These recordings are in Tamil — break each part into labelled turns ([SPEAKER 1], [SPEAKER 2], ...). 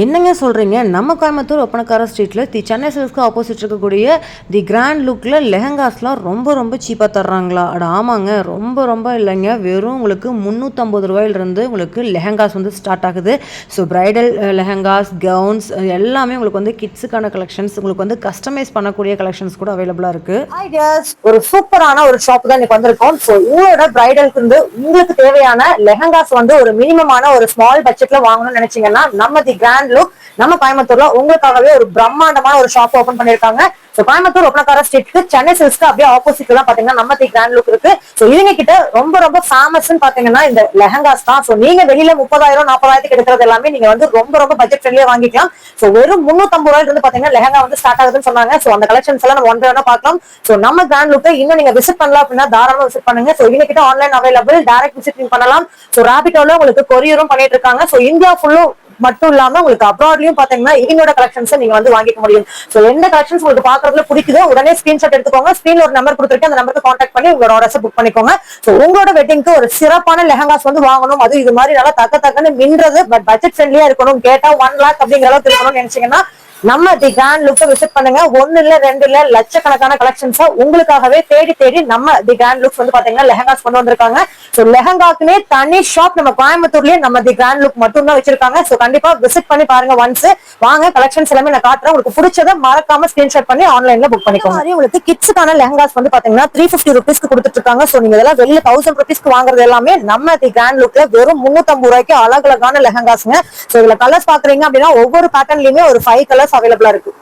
[SPEAKER 1] என்னங்க சொல்கிறீங்க நம்ம கோயம்புத்தூர் ஒப்பனக்கார ஸ்ட்ரீட்டில் தி சென்னை சில்க்ஸ்க்கு ஆப்போசிட் இருக்கக்கூடிய தி கிராண்ட் லுக்கில் லெஹங்காஸ்லாம் ரொம்ப ரொம்ப சீப்பாக தர்றாங்களா? அட ஆமாங்க. ரொம்ப ரொம்ப இல்லைங்க. வெறும் உங்களுக்கு முந்நூற்றம்பது ரூபாயிலிருந்து உங்களுக்கு லெஹங்காஸ் வந்து ஸ்டார்ட் ஆகுது. ஸோ பிரைடல் லெஹங்காஸ் கவுன்ஸ் எல்லாமே உங்களுக்கு வந்து கிட்ஸுக்கான கலெக்ஷன்ஸ் உங்களுக்கு வந்து கஸ்டமைஸ் பண்ணக்கூடிய கலெக்ஷன்ஸ் கூட அவைலபிளாக இருக்குது
[SPEAKER 2] ஒரு சூப்பரான ஒரு ஷாப் தான் இன்னைக்கு வந்திருக்கோம். ஸோ உங்களோட பிரைடலுக்கு வந்து உங்களுக்கு தேவையான லெஹங்காஸ் வந்து ஒரு மினிமமான ஒரு ஸ்மால் பட்ஜெட்டில் வாங்கணும்னு நினைச்சீங்கன்னா நம்ம தி கிராண்ட் லுக் நம்ம கோயம்புத்தூர்ல உங்களுக்காகவே ஒரு பிரம்மாண்டமான ஒரு ஷாப் ஓபன் பண்ணிருக்காங்க ஸோ கோயம்புத்தூர் ஒப்பனக்கார ஸ்ட்ரீட்க்கு சென்னை சில்ஸ்க்கு அப்படியே ஆப்போசிட்ல தான் பாத்தீங்கன்னா நம்ம தி கிராண்ட் லுக் இருக்கு. ஸோ இவங்க கிட்ட ரொம்ப ரொம்ப ஃபேமஸ் பாத்தீங்கன்னா இந்த லெஹங்காஸ் தான். ஸோ நீங்க வெளியில முப்பதாயிரம் நாற்பதாயிரத்துக்கு எடுக்கிறது எல்லாமே நீங்க வந்து ரொம்ப ரொம்ப பட்ஜெட் ஃப்ரெண்ட்லியா வாங்கிக்கலாம். ஸோ வெறும் முன்னூத்தம்பது ரூபாயில இருந்து பாத்தீங்கன்னா லெஹங்கா வந்து ஸ்டார்ட் ஆகுதுன்னு சொன்னாங்க. ஸோ அந்த கலெக்ஷன்ஸ் எல்லாம் நம்ம ஒன் வேணா பார்க்கலாம். ஸோ நம்ம கிராண்ட் லுக்கு இன்னும் நீங்க விசிட் பண்ணலாம் அப்படின்னா தாராளமா விசிட் பண்ணுங்க. ஸோ இவங்க கிட்ட ஆன்லைன் அவைலபிள் டேரக்ட் விசிட்டிங் பண்ணலாம். ஸோ ரேபிட்டோல உங்களுக்கு கொரியரும் பண்ணிட்டு இருக்காங்க. ஸோ இந்தியா ஃபுல்லும் மட்டும் இல்லாம உங்களுக்கு அப்ராட்லயும் பாத்தீங்கன்னா இவங்களோட கலெக்ஷன்ஸ் நீங்க வந்து வாங்கிக்க முடியும். சோ எந்த கலெக்ஷன்ஸ் உங்களுக்கு பாக்குறதுல பிடிக்குதோ உடனே ஸ்கிரீன்ஷாட் எடுத்துக்கோங்க. ஸ்கிரீன்ல ஒரு நம்பர் கொடுத்துருக்கேன். அந்த நம்பருக்கு கான்டாக்ட் பண்ணி உங்களோட ஆர்டர்ஸ் புக் பண்ணிக்கோங்க. சோ உங்களோட வெட்டிங்க்கு ஒரு சிறப்பான லெஹங்காஸ் வந்து வாங்கணும். அது இது மாதிரி நல்லா தக்க தக்கன்னு மின்றது பட் பட்ஜெட் ஃப்ரெண்ட்லியா இருக்கணும். கேட்டா ஒன் லேக் அப்படிங்கிற அளவுக்கு இருக்கணும்னு நினைச்சீங்கன்னா நம்ம தி கிராண்ட் லுக்க விசிட் பண்ணுங்க. ஒன்னு இல்ல ரெண்டு இல்ல லட்சக்கணக்கான கலெக்ஷன்ஸ் உங்களுக்காகவே தேடி தேடி நம்ம தி கிராண்ட் லுக்ஸ் வந்து பாத்தீங்கன்னா லெஹங்காஸ் கொண்டு வந்திருக்காங்க. சோ லெஹங்காக்குனே தனி ஷாப் நம்ம கோயம்புத்தூர்லயே நம்ம தி கிராண்ட் லுக் மட்டும் தான் வச்சிருக்காங்க. சோ கண்டிப்பா விசிட் பண்ணி பாருங்க ஒன்ஸ் வாங்க கலெக்ஷன்ஸ் எல்லாமே நான் காட்டுறேன். உங்களுக்கு பிடிச்சதை மறக்காம ஸ்கிரீன்ஷாட் பண்ணி ஆன்லைன்ல புக் பண்ணிக்கோங்க. மாதிரி உங்களுக்கு கிட்ஸுக்கான லெஹங்காஸ் வந்து பாத்தீங்கன்னா த்ரீ பிப்டி ருபீஸ்க்கு கொடுத்துட்டு இருக்காங்க சோ நீங்க இதெல்லாம் வெளியில தௌசண்ட் ருபீஸ்க்கு வாங்குறது எல்லாமே நம்ம தி கிராண்ட் லுக்ல வெறும் முன்னூத்தம்பது ரூபாய்க்கு அழகழகான லெஹங்காஸ்ங்க. சோ இதுல கலர்ஸ் பாக்குறீங்க அப்படின்னா ஒவ்வொரு பேட்டர்ன்லயுமே ஒரு ஃபைவ் கலர்ஸ் அவைலபிளா இருக்கு.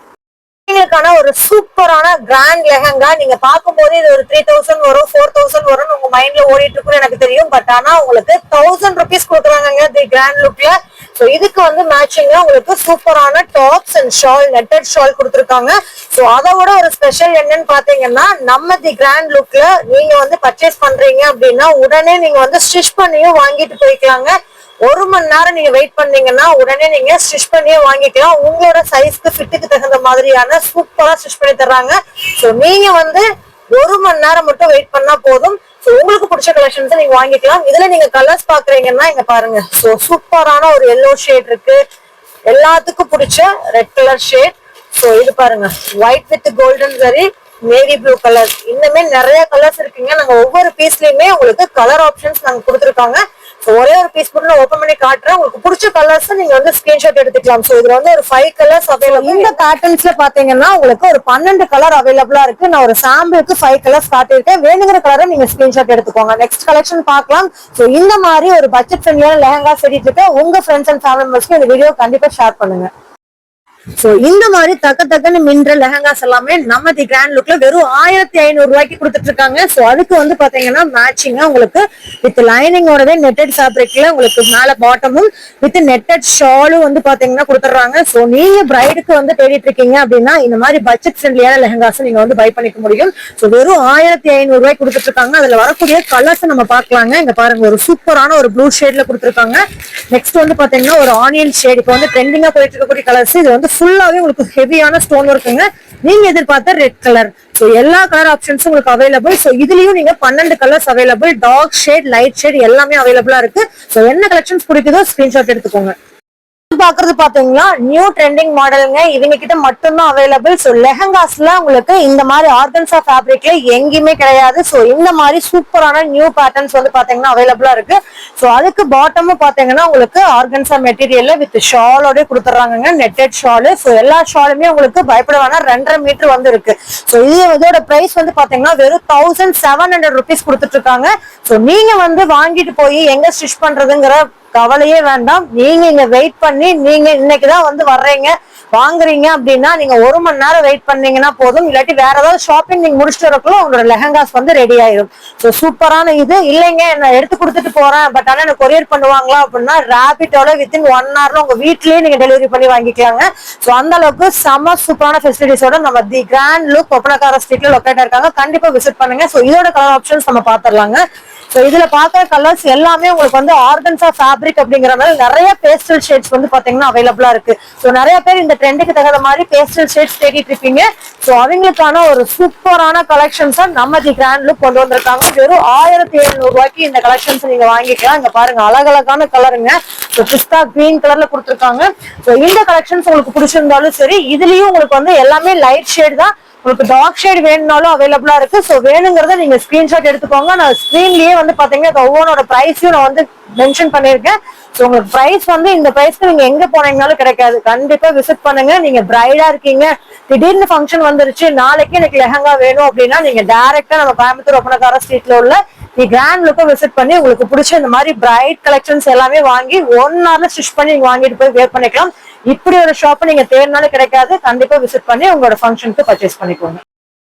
[SPEAKER 2] குழந்தைங்களுக்கான ஒரு சூப்பரான கிராண்ட் லெஹங்கா நீங்க பார்க்கும்போது இது ஒரு த்ரீ தௌசண்ட் வரும் ஃபோர் தௌசண்ட் வரும்னு உங்க மைண்ட்ல ஓடிட்டு இருக்குன்னு எனக்கு தெரியும். பட் ஆனா உங்களுக்கு தௌசண்ட் ருபீஸ் கொடுக்குறாங்க தி கிராண்ட் லுக்ல சோ இதுக்கு வந்து மேட்சிங்கா உங்களுக்கு சூப்பரான tops and shawl netted shawl கொடுத்துருக்காங்க. சோ அதை விட ஒரு ஸ்பெஷல் என்னன்னு பாத்தீங்கன்னா நம்ம தி கிராண்ட் லுக்ல நீங்க வந்து பர்ச்சேஸ் பண்றீங்க அப்படின்னா உடனே நீங்க வந்து ஸ்டிச் பண்ணியும் வாங்கிட்டு போய்க்கலாங்க. ஒரு மணி நேரம் நீங்க வெயிட் பண்ணீங்கன்னா உடனே நீங்க ஸ்டிச் பண்ணியே வாங்கிக்கலாம். உங்களோட சைஸ்க்கு ஃபிட்டுக்கு தகுந்த மாதிரியான சூப்பரா ஸ்டிச் பண்ணி தர்றாங்க. ஸோ நீங்க வந்து ஒரு மணி நேரம் மட்டும் வெயிட் பண்ணா போதும். ஸோ உங்களுக்கு பிடிச்ச கலெக்ஷன்ஸ் நீங்க வாங்கிக்கலாம். இதுல நீங்க கலர்ஸ் பாக்குறீங்கன்னா இங்க பாருங்க. ஸோ சூப்பரான ஒரு எல்லோ ஷேட் இருக்கு. எல்லாத்துக்கும் பிடிச்ச ரெட் கலர் ஷேட் ஸோ இது பாருங்க. ஒயிட் வித் கோல்டன் சரி நேவி ப்ளூ கலர் இன்னுமே நிறைய கலர்ஸ் இருக்குங்க. நாங்க ஒவ்வொரு பீஸ்லயுமே உங்களுக்கு கலர் ஆப்ஷன்ஸ் நாங்க கொடுத்துருக்காங்க. ஒரே ஒரு பீஸ் மட்டும் ஓபன் பண்ணி காட்டுறேன். உங்களுக்கு பிடிச்ச கலர்ஸ் நீங்க வந்து ஸ்கிரீன்ஷாட் எடுத்துக்கலாம். சோ இதுல வந்து ஒரு ஃபைவ் கலர்ஸ் அவைலபிள் இந்த பேட்டர்ன்ஸ்ல பாத்தீங்கன்னா உங்களுக்கு ஒரு பன்னெண்டு கலர் அவைலபிளா இருக்கு. நான் ஒரு சாம்பிளுக்கு ஃபைவ் கலர்ஸ் காட்டியிருக்கேன். வேணுங்கிற கலரை நீங்க ஸ்கிரீன்ஷாட் எடுத்துக்கோங்க. நெக்ஸ்ட் கலெக்ஷன் பார்க்கலாம். சோ இந்த மாதிரி ஒரு பட்ஜெட் ஃப்ரெண்ட்லியான லெஹங்கா செடிட்டு இருக்க உங்க ஃப்ரெண்ட்ஸ் அண்ட் ஃபேமிலி மெம்பர்ஸ்க்கு இந்த வீடியோ கண்டிப்பா ஷேர் பண்ணுங்க. சோ இந்த மாதிரி தக்க தக்கன்னு மின்ற லெஹங்காஸ் எல்லாமே நம்ம தி கிராண்ட் லுக்ல வெறும் ஆயிரத்தி ஐநூறு ரூபாய்க்கு கொடுத்துட்டு இருக்காங்க சோ அதுக்கு வந்து பாத்தீங்கன்னா மேட்சிங்கா உங்களுக்கு வித் லைனிங்கோடவே நெட்டட் ஃபேப்ரிக்ல உங்களுக்கு மேல பாட்டமும் வித் நெட்டட் ஷாலும் வந்து பாத்தீங்கன்னா கொடுத்துட்றாங்க. சோ நீங்க பிரைடுக்கு வந்து தேடிட்டு இருக்கீங்க அப்படின்னா இந்த மாதிரி பட்ஜெட் ஃப்ரெண்ட்லியான லெஹங்காஸ் நீங்க வந்து பை பண்ணிக்க முடியும். சோ வெறும் ஆயிரத்தி ஐநூறு ரூபாய் கொடுத்துட்டு இருக்காங்க அதுல வரக்கூடிய கலர்ஸ் நம்ம பாக்கலாங்க. இங்க பாருங்க ஒரு சூப்பரான ஒரு ப்ளூ ஷேட்ல கொடுத்துருக்காங்க. நெக்ஸ்ட் வந்து பாத்தீங்கன்னா ஒரு ஆனியன் ஷேட் இப்போ வந்து ட்ரெண்டிங்கா போயிட்டு இருக்கக்கூடிய கலர்ஸ் இது வந்து ஃபுல்லாவே உங்களுக்கு ஹெவியான ஸ்டோன் இருக்குங்க நீங்க எதிர்பார்த்த ரெட் கலர் ஸோ எல்லா கலர் ஆப்ஷன்ஸும் உங்களுக்கு அவைலபிள் ஸோ இதுலயும் நீங்க பன்னெண்டு colours available dark shade light shade எல்லாமே அவைலபிளா இருக்கு. ஸோ என்ன கலெக்ஷன்ஸ் பிடிக்குதோ ஸ்கிரீன்ஷாட் எடுத்துக்கோங்க. பாக்குறது பாத்தீங்கன்னா நியூ ட்ரெண்டிங் மாடலுங்க இவங்க கிட்ட மட்டும்தான் அவைலபிள் ஸோ லெஹங்காஸ்ல உங்களுக்கு இந்த மாதிரி ஆர்கன்ஸா ஃபேப்ரிக்ல எங்கேயுமே கிடையாது. ஸோ இந்த மாதிரி சூப்பரான நியூ பேட்டர்ன்ஸ் வந்து பாத்தீங்கன்னா அவைலபிளா இருக்கு. ஸோ அதுக்கு பாட்டமும் பாத்தீங்கன்னா உங்களுக்கு ஆர்கன்ஸா மெட்டீரியல்ல வித் ஷாலோட கொடுத்துறாங்க நெட்டட் ஷாலு ஸோ எல்லா ஷாலுமே உங்களுக்கு பயப்பட வேணாம் ரெண்டரை மீட்டர் வந்து இருக்கு. ஸோ இது இதோட பிரைஸ் வந்து பாத்தீங்கன்னா வெறும் தௌசண்ட் செவன் ஹண்ட்ரட் ருபீஸ் கொடுத்துட்டு இருக்காங்க. ஸோ நீங்க வந்து வாங்கிட்டு போய் எங்க ஸ்டிச் பண்றதுங்கிற கவலையே வேண்டாம். நீங்க இங்க வெயிட் பண்ணி நீங்க இன்னைக்குதான் வந்து வர்றீங்க. வாங்குறீங்க அப்படின்னா நீங்க ஒரு மணி நேரம் வெயிட் பண்ணீங்கன்னா போதும். இல்லாட்டி வேற ஏதாவது ஷாப்பிங் நீங்க முடிச்சுட்டு வரக்குள்ள உங்களோட லெஹங்காஸ் வந்து ரெடி ஆயிடும் ஸோ சூப்பரான இது. இல்லைங்க நான் எடுத்து கொடுத்துட்டு போறேன். பட் ஆனா எனக்கு கொரியர் பண்ணுவாங்களா அப்படின்னா ரேபிட்டோட வித்தின் ஒன் ஹவர்ல உங்க வீட்லயே நீங்க டெலிவரி பண்ணி வாங்கிக்கலாங்க. ஸோ அந்த அளவுக்கு செம சூப்பரான ஃபெசிலிட்டிஸோட நம்ம தி கிராண்ட் லுக் ஒப்பனக்கார ஸ்ட்ரீட்ல லொக்கேட் இருக்காங்க கண்டிப்பா விசிட் பண்ணுங்க. ஸோ இதோட கலர் ஆப்ஷன்ஸ் நம்ம பாத்துரலாங்க. ஸோ இதுல பாக்குற கலர்ஸ் எல்லாமே உங்களுக்கு வந்து ஆர்கன்ஸா ஃபேப்ரிக் அப்படிங்கிற மாதிரி நிறைய பேஸ்டல் ஷேட்ஸ் வந்து பாத்தீங்கன்னா அவைலபிளா இருக்கு. ஸோ நிறைய பேர் இந்த ட்ரெண்டுக்கு தகுந்த மாதிரி பேஸ்டல் ஷேட்ஸ் தேடிட்டு இருப்பீங்க ஸோ அவங்களுக்கான ஒரு சூப்பரான கலெக்ஷன்ஸா நம்ம தி கிராண்ட் லுக் கொண்டு வந்திருக்காங்க. வெறும் ஆயிரத்தி எழுநூறு ரூபாய்க்கு இந்த கலெக்ஷன்ஸ் நீங்க வாங்கிக்கலாம். இங்க பாருங்க அழகழகான கலருங்க ஸோ பிஸ்தா கிரீன் கலர்ல கொடுத்துருக்காங்க. ஸோ இந்த கலெக்ஷன்ஸ் உங்களுக்கு பிடிச்சிருந்தாலும் சரி இதுலயும் உங்களுக்கு வந்து எல்லாமே லைட் ஷேட் தான். உங்களுக்கு டார்க் ஷேட் வேணும்னாலும் அவைலபிளா இருக்கு. ஸோ வேணுங்கிறத நீங்க ஸ்கிரீன்ஷாட் எடுத்துக்கோங்க. நான் ஸ்கிரீன்லயே வந்து பாத்தீங்கன்னா ஒவ்வொன்னோட ஒவ்வொன்றோட ப்ரைஸையும் நான் வந்து மென்ஷன் பண்ணியிருக்கேன். ஸோ உங்களுக்கு ப்ரைஸ் வந்து இந்த ப்ரைஸ்க்கு நீங்க எங்க போனீங்கனாலும் கிடைக்காது. கண்டிப்பா விசிட் பண்ணுங்க. நீங்க பிரைடா இருக்கீங்க. திடீர்னு ஃபங்க்ஷன் வந்துருச்சு. நாளைக்கு எனக்கு லெஹங்கா வேணும் அப்படின்னா நீங்க டைரக்டா நம்ம கோயம்புத்தூர் ஒப்பனக்கார ஸ்ட்ரீட்ல உள்ள நீ கிராண்ட் லுக்கும் விசிட் பண்ணி உங்களுக்கு பிடிச்ச இந்த மாதிரி பிரைட் கலெக்ஷன்ஸ் எல்லாமே வாங்கி ஒன் ஹவர்ல ஸ்டிச் பண்ணி நீங்க வாங்கிட்டு போய் வேர் பண்ணிக்கலாம். இப்படி ஒரு ஷாப் நீங்க தேடினாலும் கிடைக்காது. கண்டிப்பா விசிட் பண்ணி உங்களோட ஃபங்க்ஷனுக்கு பர்ச்சேஸ் பண்ணிக்கோங்க.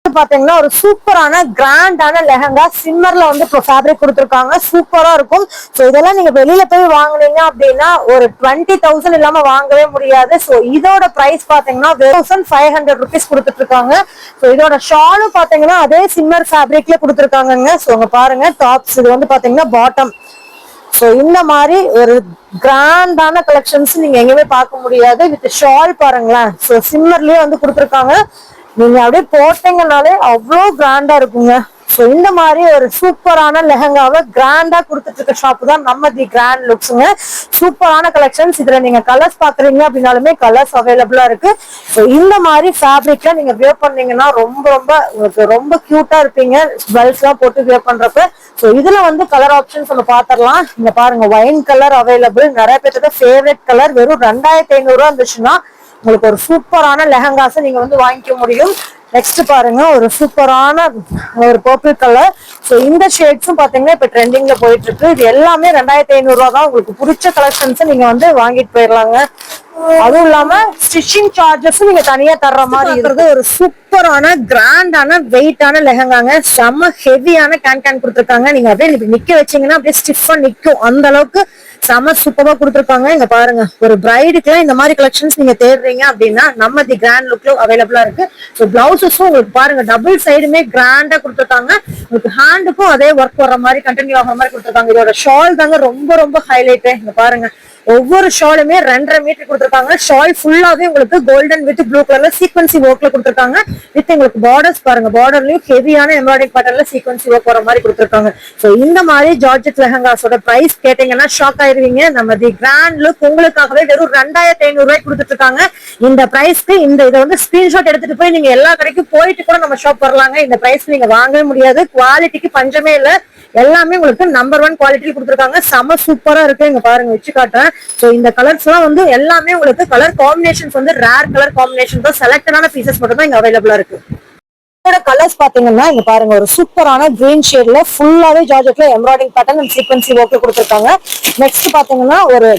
[SPEAKER 2] பாத்தீங்கன்னா ஒரு சூப்பரான கிராண்டான லெஹங்கா சிம்மர்ல வந்து இப்போ ஃபேப்ரிக் கொடுத்துருக்காங்க. சூப்பரா இருக்கும். ஸோ இதெல்லாம் நீங்க வெளியில போய் வாங்குனீங்க அப்படின்னா ஒரு டுவெண்ட்டி தௌசண்ட் இல்லாம வாங்கவே முடியாது. ஸோ இதோட பிரைஸ் பாத்தீங்கன்னா தௌசண்ட் ஃபைவ் ஹண்ட்ரட் ருபீஸ் கொடுத்துட்டு இருக்காங்க ஸோ இதோட ஷாலும் பாத்தீங்கன்னா அதே சிம்மர் ஃபேப்ரிக்ல கொடுத்துருக்காங்கங்க. ஸோ உங்க பாருங்க டாப்ஸ் இது வந்து பாத்தீங்கன்னா பாட்டம் ஸோ இந்த மாதிரி ஒரு கிராண்டான கலெக்ஷன்ஸ் நீங்க எங்கேயுமே பார்க்க முடியாது. வித் ஷால் பாருங்களேன். ஸோ சிம்மர்லயே வந்து கொடுத்துருக்காங்க. நீங்க அப்படியே போட்டீங்கனாலே அவ்வளோ கிராண்டா இருக்குங்க. ஸோ இந்த மாதிரி ஒரு சூப்பரான லெஹங்காவை கிராண்டா கொடுத்துட்டு இருக்க ஷாப் தான் நம்ம தி கிராண்ட் லுக்ஸுங்க சூப்பரான கலெக்ஷன்ஸ் இதுல நீங்க கலர்ஸ் பாக்குறீங்க அப்படின்னாலுமே கலர்ஸ் அவைலபிளா இருக்கு. ஸோ இந்த மாதிரி ஃபேப்ரிக்ல நீங்க வியர் பண்ணீங்கன்னா ரொம்ப ரொம்ப உங்களுக்கு ரொம்ப கியூட்டா இருப்பீங்க. பெல்ஸ் எல்லாம் போட்டு வியர் பண்றப்ப. ஸோ இதுல வந்து கலர் ஆப்ஷன்ஸ் நம்ம பாத்திரலாம். இங்க பாருங்க ஒயின் கலர் அவைலபிள் நிறைய பேர்த்தோட ஃபேவரட் கலர் வெறும் ரெண்டாயிரத்தி ஐநூறு ரூபா இருந்துச்சுன்னா உங்களுக்கு ஒரு சூப்பரான லெஹங்காஸை நீங்க வந்து வாங்கிக்க முடியும். நெக்ஸ்ட் பாருங்க ஒரு சூப்பரான ஒரு பர்பிள் கலர் ஸோ இந்த ஷேட்ஸும் பாத்தீங்கன்னா இப்ப ட்ரெண்டிங்ல போயிட்டு இருக்கு இது எல்லாமே ரெண்டாயிரத்தி ஐநூறு ரூபா தான். உங்களுக்கு பிடிச்ச கலெக்ஷன்ஸ் நீங்க வந்து வாங்கிட்டு போயிடலாங்க அதுவும் இல்லாம ஸ்டிச்சிங் சார்ஜஸும் நீங்க தனியா தர்ற மாதிரி இருக்கிறது ஒரு சூப்பரான கிராண்டான வெயிட்டான லெஹங்காங்க. செம்ம ஹெவியான கேன் கேன் கொடுத்துருக்காங்க. நீங்க அப்படியே நிக்க வச்சீங்கன்னா அப்படியே ஸ்டிஃபா நிக்கும். அந்த அளவுக்கு செம சூப்பரா கொடுத்துருப்பாங்க இங்க பாருங்க ஒரு பிரைடுக்குலாம் இந்த மாதிரி கலெக்ஷன்ஸ் நீங்க தேடுறீங்க அப்படின்னா நம்ம தி கிராண்ட் லுக்ல அவைலபிளா இருக்கு. ஸோ பிளவுசஸும் உங்களுக்கு பாருங்க டபுள் சைடுமே கிராண்டா கொடுத்துருக்காங்க. உங்களுக்கு ஹேண்டுக்கும் அதே ஒர்க் வர்ற மாதிரி கண்டினியூ ஆகிற மாதிரி கொடுத்துருக்காங்க. இதோட ஷால் தாங்க ரொம்ப ரொம்ப ஹைலைட் இங்க பாருங்க ஒவ்வொரு ஷாலுமே ரெண்டரை மீட்டர் கொடுத்துருக்காங்க. ஷால் ஃபுல்லாவே உங்களுக்கு கோல்டன் வித் ப்ளூ கலர்ல சீக்வன்சி ஒர்க்ல கொடுத்துருக்காங்க. வித் உங்களுக்கு பார்டர்ஸ் பாருங்க. பார்டர்லயும் ஹெவியான எம்ப்ராய்டிங் பேட்டர்ல சீக்வன்சி ஒர்க் வர மாதிரி கொடுத்துருக்காங்க. ஸோ இந்த மாதிரி ஜார்ஜெட் லெஹங்காஸோட பிரைஸ் கேட்டீங்கன்னா ஷாக் ஆயிருவீங்க. நம்ம தி கிராண்ட் லுக் உங்களுக்காகவே வெறும் ரெண்டாயிரத்தி ஐநூறு ரூபாய் கொடுத்துட்டு இருக்காங்க இந்த பிரைஸ்க்கு இந்த இதை வந்து ஸ்கிரீன்ஷாட் எடுத்துட்டு போய் நீங்க எல்லா கடைக்கும் போயிட்டு கூட நம்ம ஷாப் வரலாங்க. இந்த பிரைஸ் நீங்க வாங்கவே முடியாது. குவாலிட்டிக்கு பஞ்சமே இல்லை. எல்லாமே உங்களுக்கு நம்பர் ஒன் குவாலிட்டியில் கொடுத்துருக்காங்க. செம சூப்பரா இருக்கு. இங்க பாருங்க வச்சு காட்டுறேன். ஸோ இந்த கலர்ஸ் எல்லாம் வந்து எல்லாமே உங்களுக்கு கலர் காம்பினேஷன்ஸ் வந்து ரேர் கலர் காம்பினேஷன் தான் செலக்டடான பீசஸ் மட்டும் தான் இங்க அவைலபிளா இருக்கு. இதோட கலர்ஸ் பாத்தீங்கன்னா இங்க பாருங்க ஒரு சூப்பரான கிரீன் ஷேட்ல ஃபுல்லாவே ஜார்ஜெட்ல embroidering pattern and sequence okay கொடுத்துருக்காங்க. நெக்ஸ்ட் பாத்தீங்கன்னா ஒரு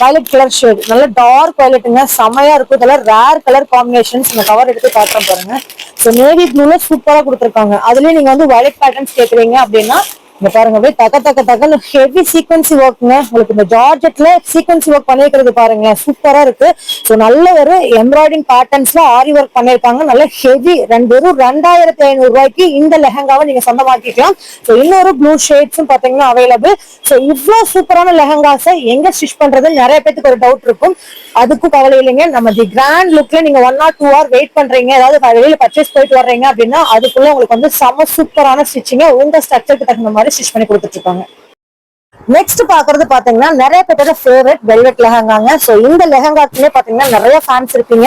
[SPEAKER 2] வயலட் கலர் ஷேட் நல்ல டார்க் வயலட்டுங்க செமையா இருக்கும். இதெல்லாம் ரேர் கலர் காம்பினேஷன்ஸ் இந்த கவர் எடுத்து காட்டுறோம் பாருங்க. ஸோ நேவி ப்ளூல சூப்பரா கொடுத்துருக்காங்க. அதுலயும் நீங்க வந்து வயலட் பேட்டர்ன்ஸ் கேக்குறீங்க அப்படின்னா இங்க பாருங்க அப்படியே தக்க தக்க தக்கன்னு ஹெவி சீக்வன்சி ஒர்க்குங்க உங்களுக்கு இந்த ஜார்ஜெட்ல சீக்வன்சி ஒர்க் பண்ணிருக்கிறது பாருங்க. சூப்பரா இருக்கு. ஸோ நல்ல ஒரு எம்ப்ராய்டிங் பேட்டர்ன்ஸ்ல ஆரி ஒர்க் பண்ணிருக்காங்க. நல்ல ஹெவி ரெண்டு வெறும் ரெண்டாயிரத்தி ஐநூறு ரூபாய்க்கு இந்த லெஹங்காவை நீங்க சொந்தமாக்கிக்கலாம். ஸோ இன்னொரு ப்ளூ ஷேட்ஸும் பாத்தீங்கன்னா அவைலபிள் ஸோ இவ்வளோ சூப்பரான லெஹங்காஸை எங்க ஸ்டிச் பண்றது நிறைய பேத்துக்கு ஒரு டவுட் இருக்கும். அதுக்கும் கவலை இல்லைங்க. நம்ம தி கிராண்ட் லுக்ல நீங்க one or two hour wait பண்றீங்க. ஏதாவது வெளியில பர்ச்சேஸ் போயிட்டு வர்றீங்க அப்படின்னா அதுக்குள்ள உங்களுக்கு வந்து செம சூப்பரான ஸ்டிச்சிங்க உங்க ஸ்ட்ரக்சருக்கு தகுந்த மாதிரி ஸ்டிச் பண்ணி கொடுத்துட்டு நெக்ஸ்ட் பாக்குறது பாத்தீங்கன்னா நிறைய பேரோட ஃபேவரட் வெல்வெட் லெஹங்காங்க. சோ இந்த லெஹங்காக்குமே பாத்தீங்கன்னா நிறைய ஃபேன்ஸ் இருப்பீங்க.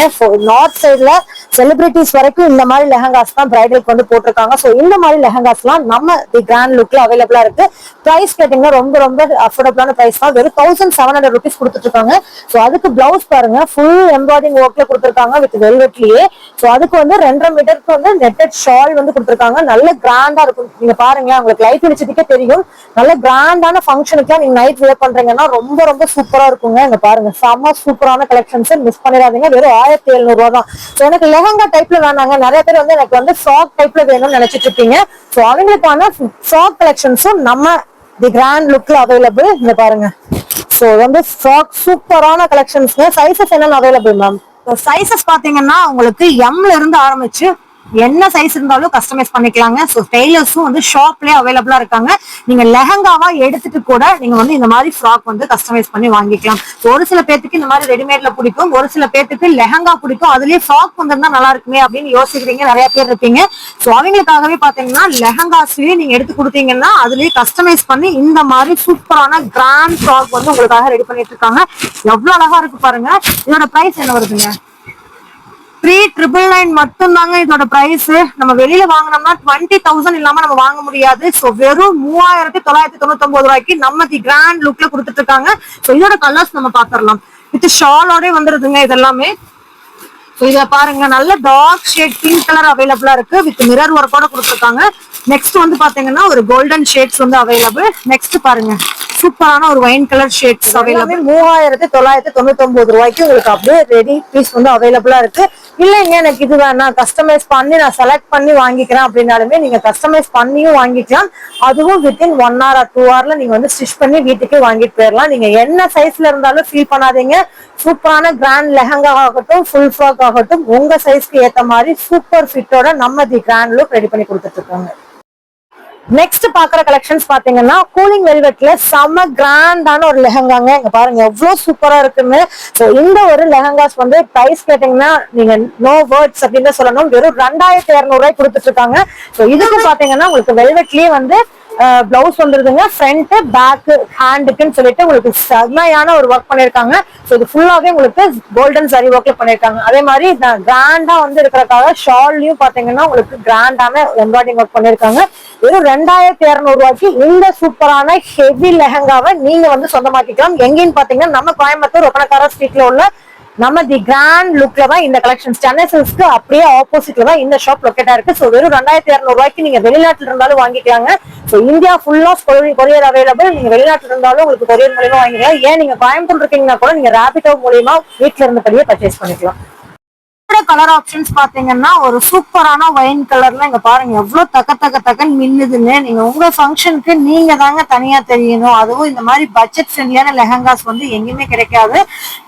[SPEAKER 2] நார்த் சைட்ல செலிபிரிட்டிஸ் வரைக்கும் இந்த மாதிரி லெஹங்காஸ் தான் பிரைடலுக்கு வந்து போட்டிருக்காங்க. சோ இந்த மாதிரி லெஹங்காஸ்லாம் நம்ம தி கிராண்ட் லுக்ல அவைலபிளா இருக்கு. பிரைஸ் கேட்டீங்கன்னா ரொம்ப ரொம்ப அஃபோர்டபுளான பிரைஸ் தான். வெறும் தௌசண்ட் செவன் ஹண்ட்ரட் ருபீஸ் கொடுத்துட்டு இருக்காங்க ஸோ அதுக்கு பிளவுஸ் பாருங்க. ஃபுல் எம்ப்ராய்டிங் ஒர்க்ல கொடுத்துருக்காங்க வித் வெல்வெட்லயே ஸோ அதுக்கு வந்து ரெண்டரை மீட்டருக்கு வந்து நெட்டட் ஷால் வந்து கொடுத்துருக்காங்க. நல்ல கிராண்டா இருக்கும். நீங்க பாருங்க உங்களுக்கு லைட் வெளிச்சதுக்கே தெரியும். நல்ல கிராண்டான ஃபங்க்ஷனுக்கு நீங்க நைட் வியர் பண்றீங்கன்னா ரொம்ப ரொம்ப சூப்பரா இருக்குங்க. இங்க பாருங்க செம்ம சூப்பரான கலெக்ஷன்ஸ் மிஸ் பண்ணிடாதீங்க. வெறும் ஆயிரத்தி எழுநூறு ரூபா தான். ஸோ எனக்கு லெஹங்கா டைப்ல வேணாங்க. நிறைய பேர் வந்து எனக்கு வந்து ஃப்ராக் டைப்ல வேணும்னு நினைச்சிட்டு இருக்கீங்க. ஸோ அவங்களுக்கான ஃப்ராக் கலெக்ஷன்ஸும் நம்ம தி கிராண்ட் லுக்ல அவைலபிள் இங்க பாருங்க. ஸோ வந்து ஃப்ராக் சூப்பரான கலெக்ஷன்ஸ்ங்க சைசஸ் என்னென்ன அவைலபிள் மேம் சைசஸ் பாத்தீங்கன்னா உங்களுக்கு எம்ல இருந்து ஆரம்பிச்சு என்ன சைஸ் இருந்தாலும் கஸ்டமைஸ் பண்ணிக்கலாங்க. ஸோ டெய்லர்ஸும் வந்து ஷாப்லேயே அவைலபிளா இருக்காங்க. நீங்க லெஹங்காவா எடுத்துட்டு கூட நீங்க வந்து இந்த மாதிரி ஃப்ராக் வந்து கஸ்டமைஸ் பண்ணி வாங்கிக்கலாம். ஒரு சில பேத்துக்கு இந்த மாதிரி ரெடிமேட்ல பிடிக்கும். ஒரு சில பேத்துக்கு லெஹங்கா பிடிக்கும். அதுலயே ஃப்ராக் வந்திருந்தா நல்லா இருக்குமே அப்படின்னு யோசிக்கிறீங்க. நிறைய பேர் இருப்பீங்க. ஸோ அவங்களுக்காகவே பாத்தீங்கன்னா லெஹங்காஸ்லயே நீங்க எடுத்து கொடுத்தீங்கன்னா அதுலயே கஸ்டமைஸ் பண்ணி இந்த மாதிரி சூப்பரான கிராண்ட் ஃப்ராக் வந்து உங்களுக்காக ரெடி பண்ணிட்டு இருக்காங்க. எவ்வளவு அழகா இருக்கு பாருங்க. இதோட பிரைஸ் என்ன வருதுங்க? த்ரீ ட்ரிபிள் நைன் மட்டும் தாங்க இதோட பிரைஸ் நம்ம வெளியில வாங்கினோம்னா டுவெண்ட்டி தௌசண்ட் இல்லாம நம்ம வாங்க முடியாது. சோ வெறும் மூவாயிரத்தி தொள்ளாயிரத்தி தொண்ணூத்தி ஒன்பது ரூபாய்க்கு நம்ம தி கிராண்ட் லுக்ல கொடுத்துட்டு இருக்காங்க சோ இதோட கலர்ஸ் நம்ம பாத்திரலாம் வித் ஷாலோட வந்துருதுங்க இதெல்லாமே. இதுல இதை பாருங்க. நல்ல டார்க் ஷேட் பிங்க் கலர் அவைலபிளா இருக்கு. வித் மிரர் ஒர்க்கோட கொடுத்துருக்காங்க நெக்ஸ்ட் வந்து பாத்தீங்கன்னா ஒரு கோல்டன் ஷேட்ஸ் வந்து அவைலபிள் நெக்ஸ்ட் பாருங்க. சூப்பரான ஒரு ஒயின் கலர் ஷேட்ஸ் அவைலபிள் மூவாயிரத்தி தொள்ளாயிரத்தி தொண்ணூத்தி ஒன்பது ரூபாய்க்கு உங்களுக்கு அப்படியே ரெடி பீஸ் வந்து அவைலபிளா இருக்கு. இல்லைங்க எனக்கு இது வேணாம். கஸ்டமைஸ் பண்ணி நான் செலக்ட் பண்ணி வாங்கிக்கிறேன் அப்படின்னாலுமே நீங்க கஸ்டமைஸ் பண்ணியும் வாங்கிக்கலாம். அதுவும் within one hour or two ஹவர்ல நீங்க வந்து ஸ்டிச் பண்ணி வீட்டுக்கு வாங்கிட்டு போயிடலாம். நீங்க என்ன சைஸ்ல இருந்தாலும் ஃபீல் பண்ணாதீங்க. சூப்பரான கிராண்ட் லெஹங்கா ஆகட்டும் ஃபுல் ஃப்ராக் ஆகட்டும் உங்க சைஸ்க்கு ஏத்த மாதிரி சூப்பர் ஃபிட்டோட நம்ம தி கிராண்ட் லுக் ரெடி பண்ணி கொடுத்துட்டு இருக்காங்க. நெக்ஸ்ட் பாக்குற கலெக்ஷன்ஸ் பாத்தீங்கன்னா கூலிங் வெல்வெட்ல செம்ம கிராண்டான ஒரு லெஹங்காங்க. இங்க பாருங்க எவ்வளவு சூப்பரா இருக்குன்னு. சோ இந்த ஒரு லெஹங்காஸ் வந்து பிரைஸ் கேட்டீங்கன்னா நீங்க நோ வேர்ட்ஸ் அப்படின்னு தான் சொல்லணும். வெறும் ரெண்டாயிரத்தி இருநூறு ரூபாய் கொடுத்துட்டு இருக்காங்க. சோ இதுக்கு பாத்தீங்கன்னா உங்களுக்கு வெல்வெட்லயே வந்து பிளவுஸ் வந்துருதுங்க. ஃப்ரண்ட் பேக் ஹேண்டுக்குன்னு சொல்லிட்டு உங்களுக்கு செம்மையான ஒரு ஒர்க் பண்ணிருக்காங்க. ஸோ இது ஃபுல்லாவே உங்களுக்கு கோல்டன் சரி ஒர்க்ல பண்ணிருக்காங்க. அதே மாதிரி கிராண்டா வந்து இருக்கிறதுக்காக ஷால்லையும் பாத்தீங்கன்னா உங்களுக்கு கிராண்டான எம்ப்ராய்டிங் ஒர்க் பண்ணிருக்காங்க. வெறும் ரெண்டாயிரத்தி இரநூறு ரூபாய்க்கு இந்த சூப்பரான ஹெவி லெஹங்காவை நீங்க வந்து சொந்தமாக்கிக்கலாம். எங்கேன்னு பாத்தீங்கன்னா நம்ம கோயம்புத்தூர் ஒப்பனக்கார ஸ்ட்ரீட்ல உள்ள நம்ம தி கிராண்ட் லுக்ல தான் இந்த கலெக்ஷன் சென்னை அப்படியே ஆப்போசிட்ல தான் இந்த ஷாப் லொக்கேட்டா இருக்கு. ஸோ வெறும் ரெண்டாயிரத்தி இரநூறு ரூபாய்க்கு நீங்க வெளிநாட்டுல இருந்தாலும் வாங்கிக்கலாங்க. ஸோ இந்தியா ஃபுல்லா கொரியர் அவைலபிள் நீங்க வெளிநாட்டுல இருந்தாலும் உங்களுக்கு கொரியர் மூலியமா வாங்கிக்கலாம். ஏன் நீங்க கோயம்புத்தூர் இருக்கீங்கன்னா கூட நீங்க ரேபிடோ மூலியமா வீட்டுல இருந்தபடியே பர்ச்சேஸ் பண்ணிக்கலாம். கலர் ஆப்ஷன்ஸ் பாத்தீங்கன்னா ஒரு சூப்பரான ஒயின் கலர்ல இங்க பாருங்க எவ்வளவு தக்க தக்க தக்கன்னு மின்னுதுன்னு நீங்க உங்க ஃபங்க்ஷனுக்கு நீங்க தாங்க தனியா தெரியணும். அதுவும் இந்த மாதிரி பட்ஜெட் ஃப்ரெண்ட்லியான லெஹங்காஸ் வந்து எங்கேயுமே கிடைக்காது.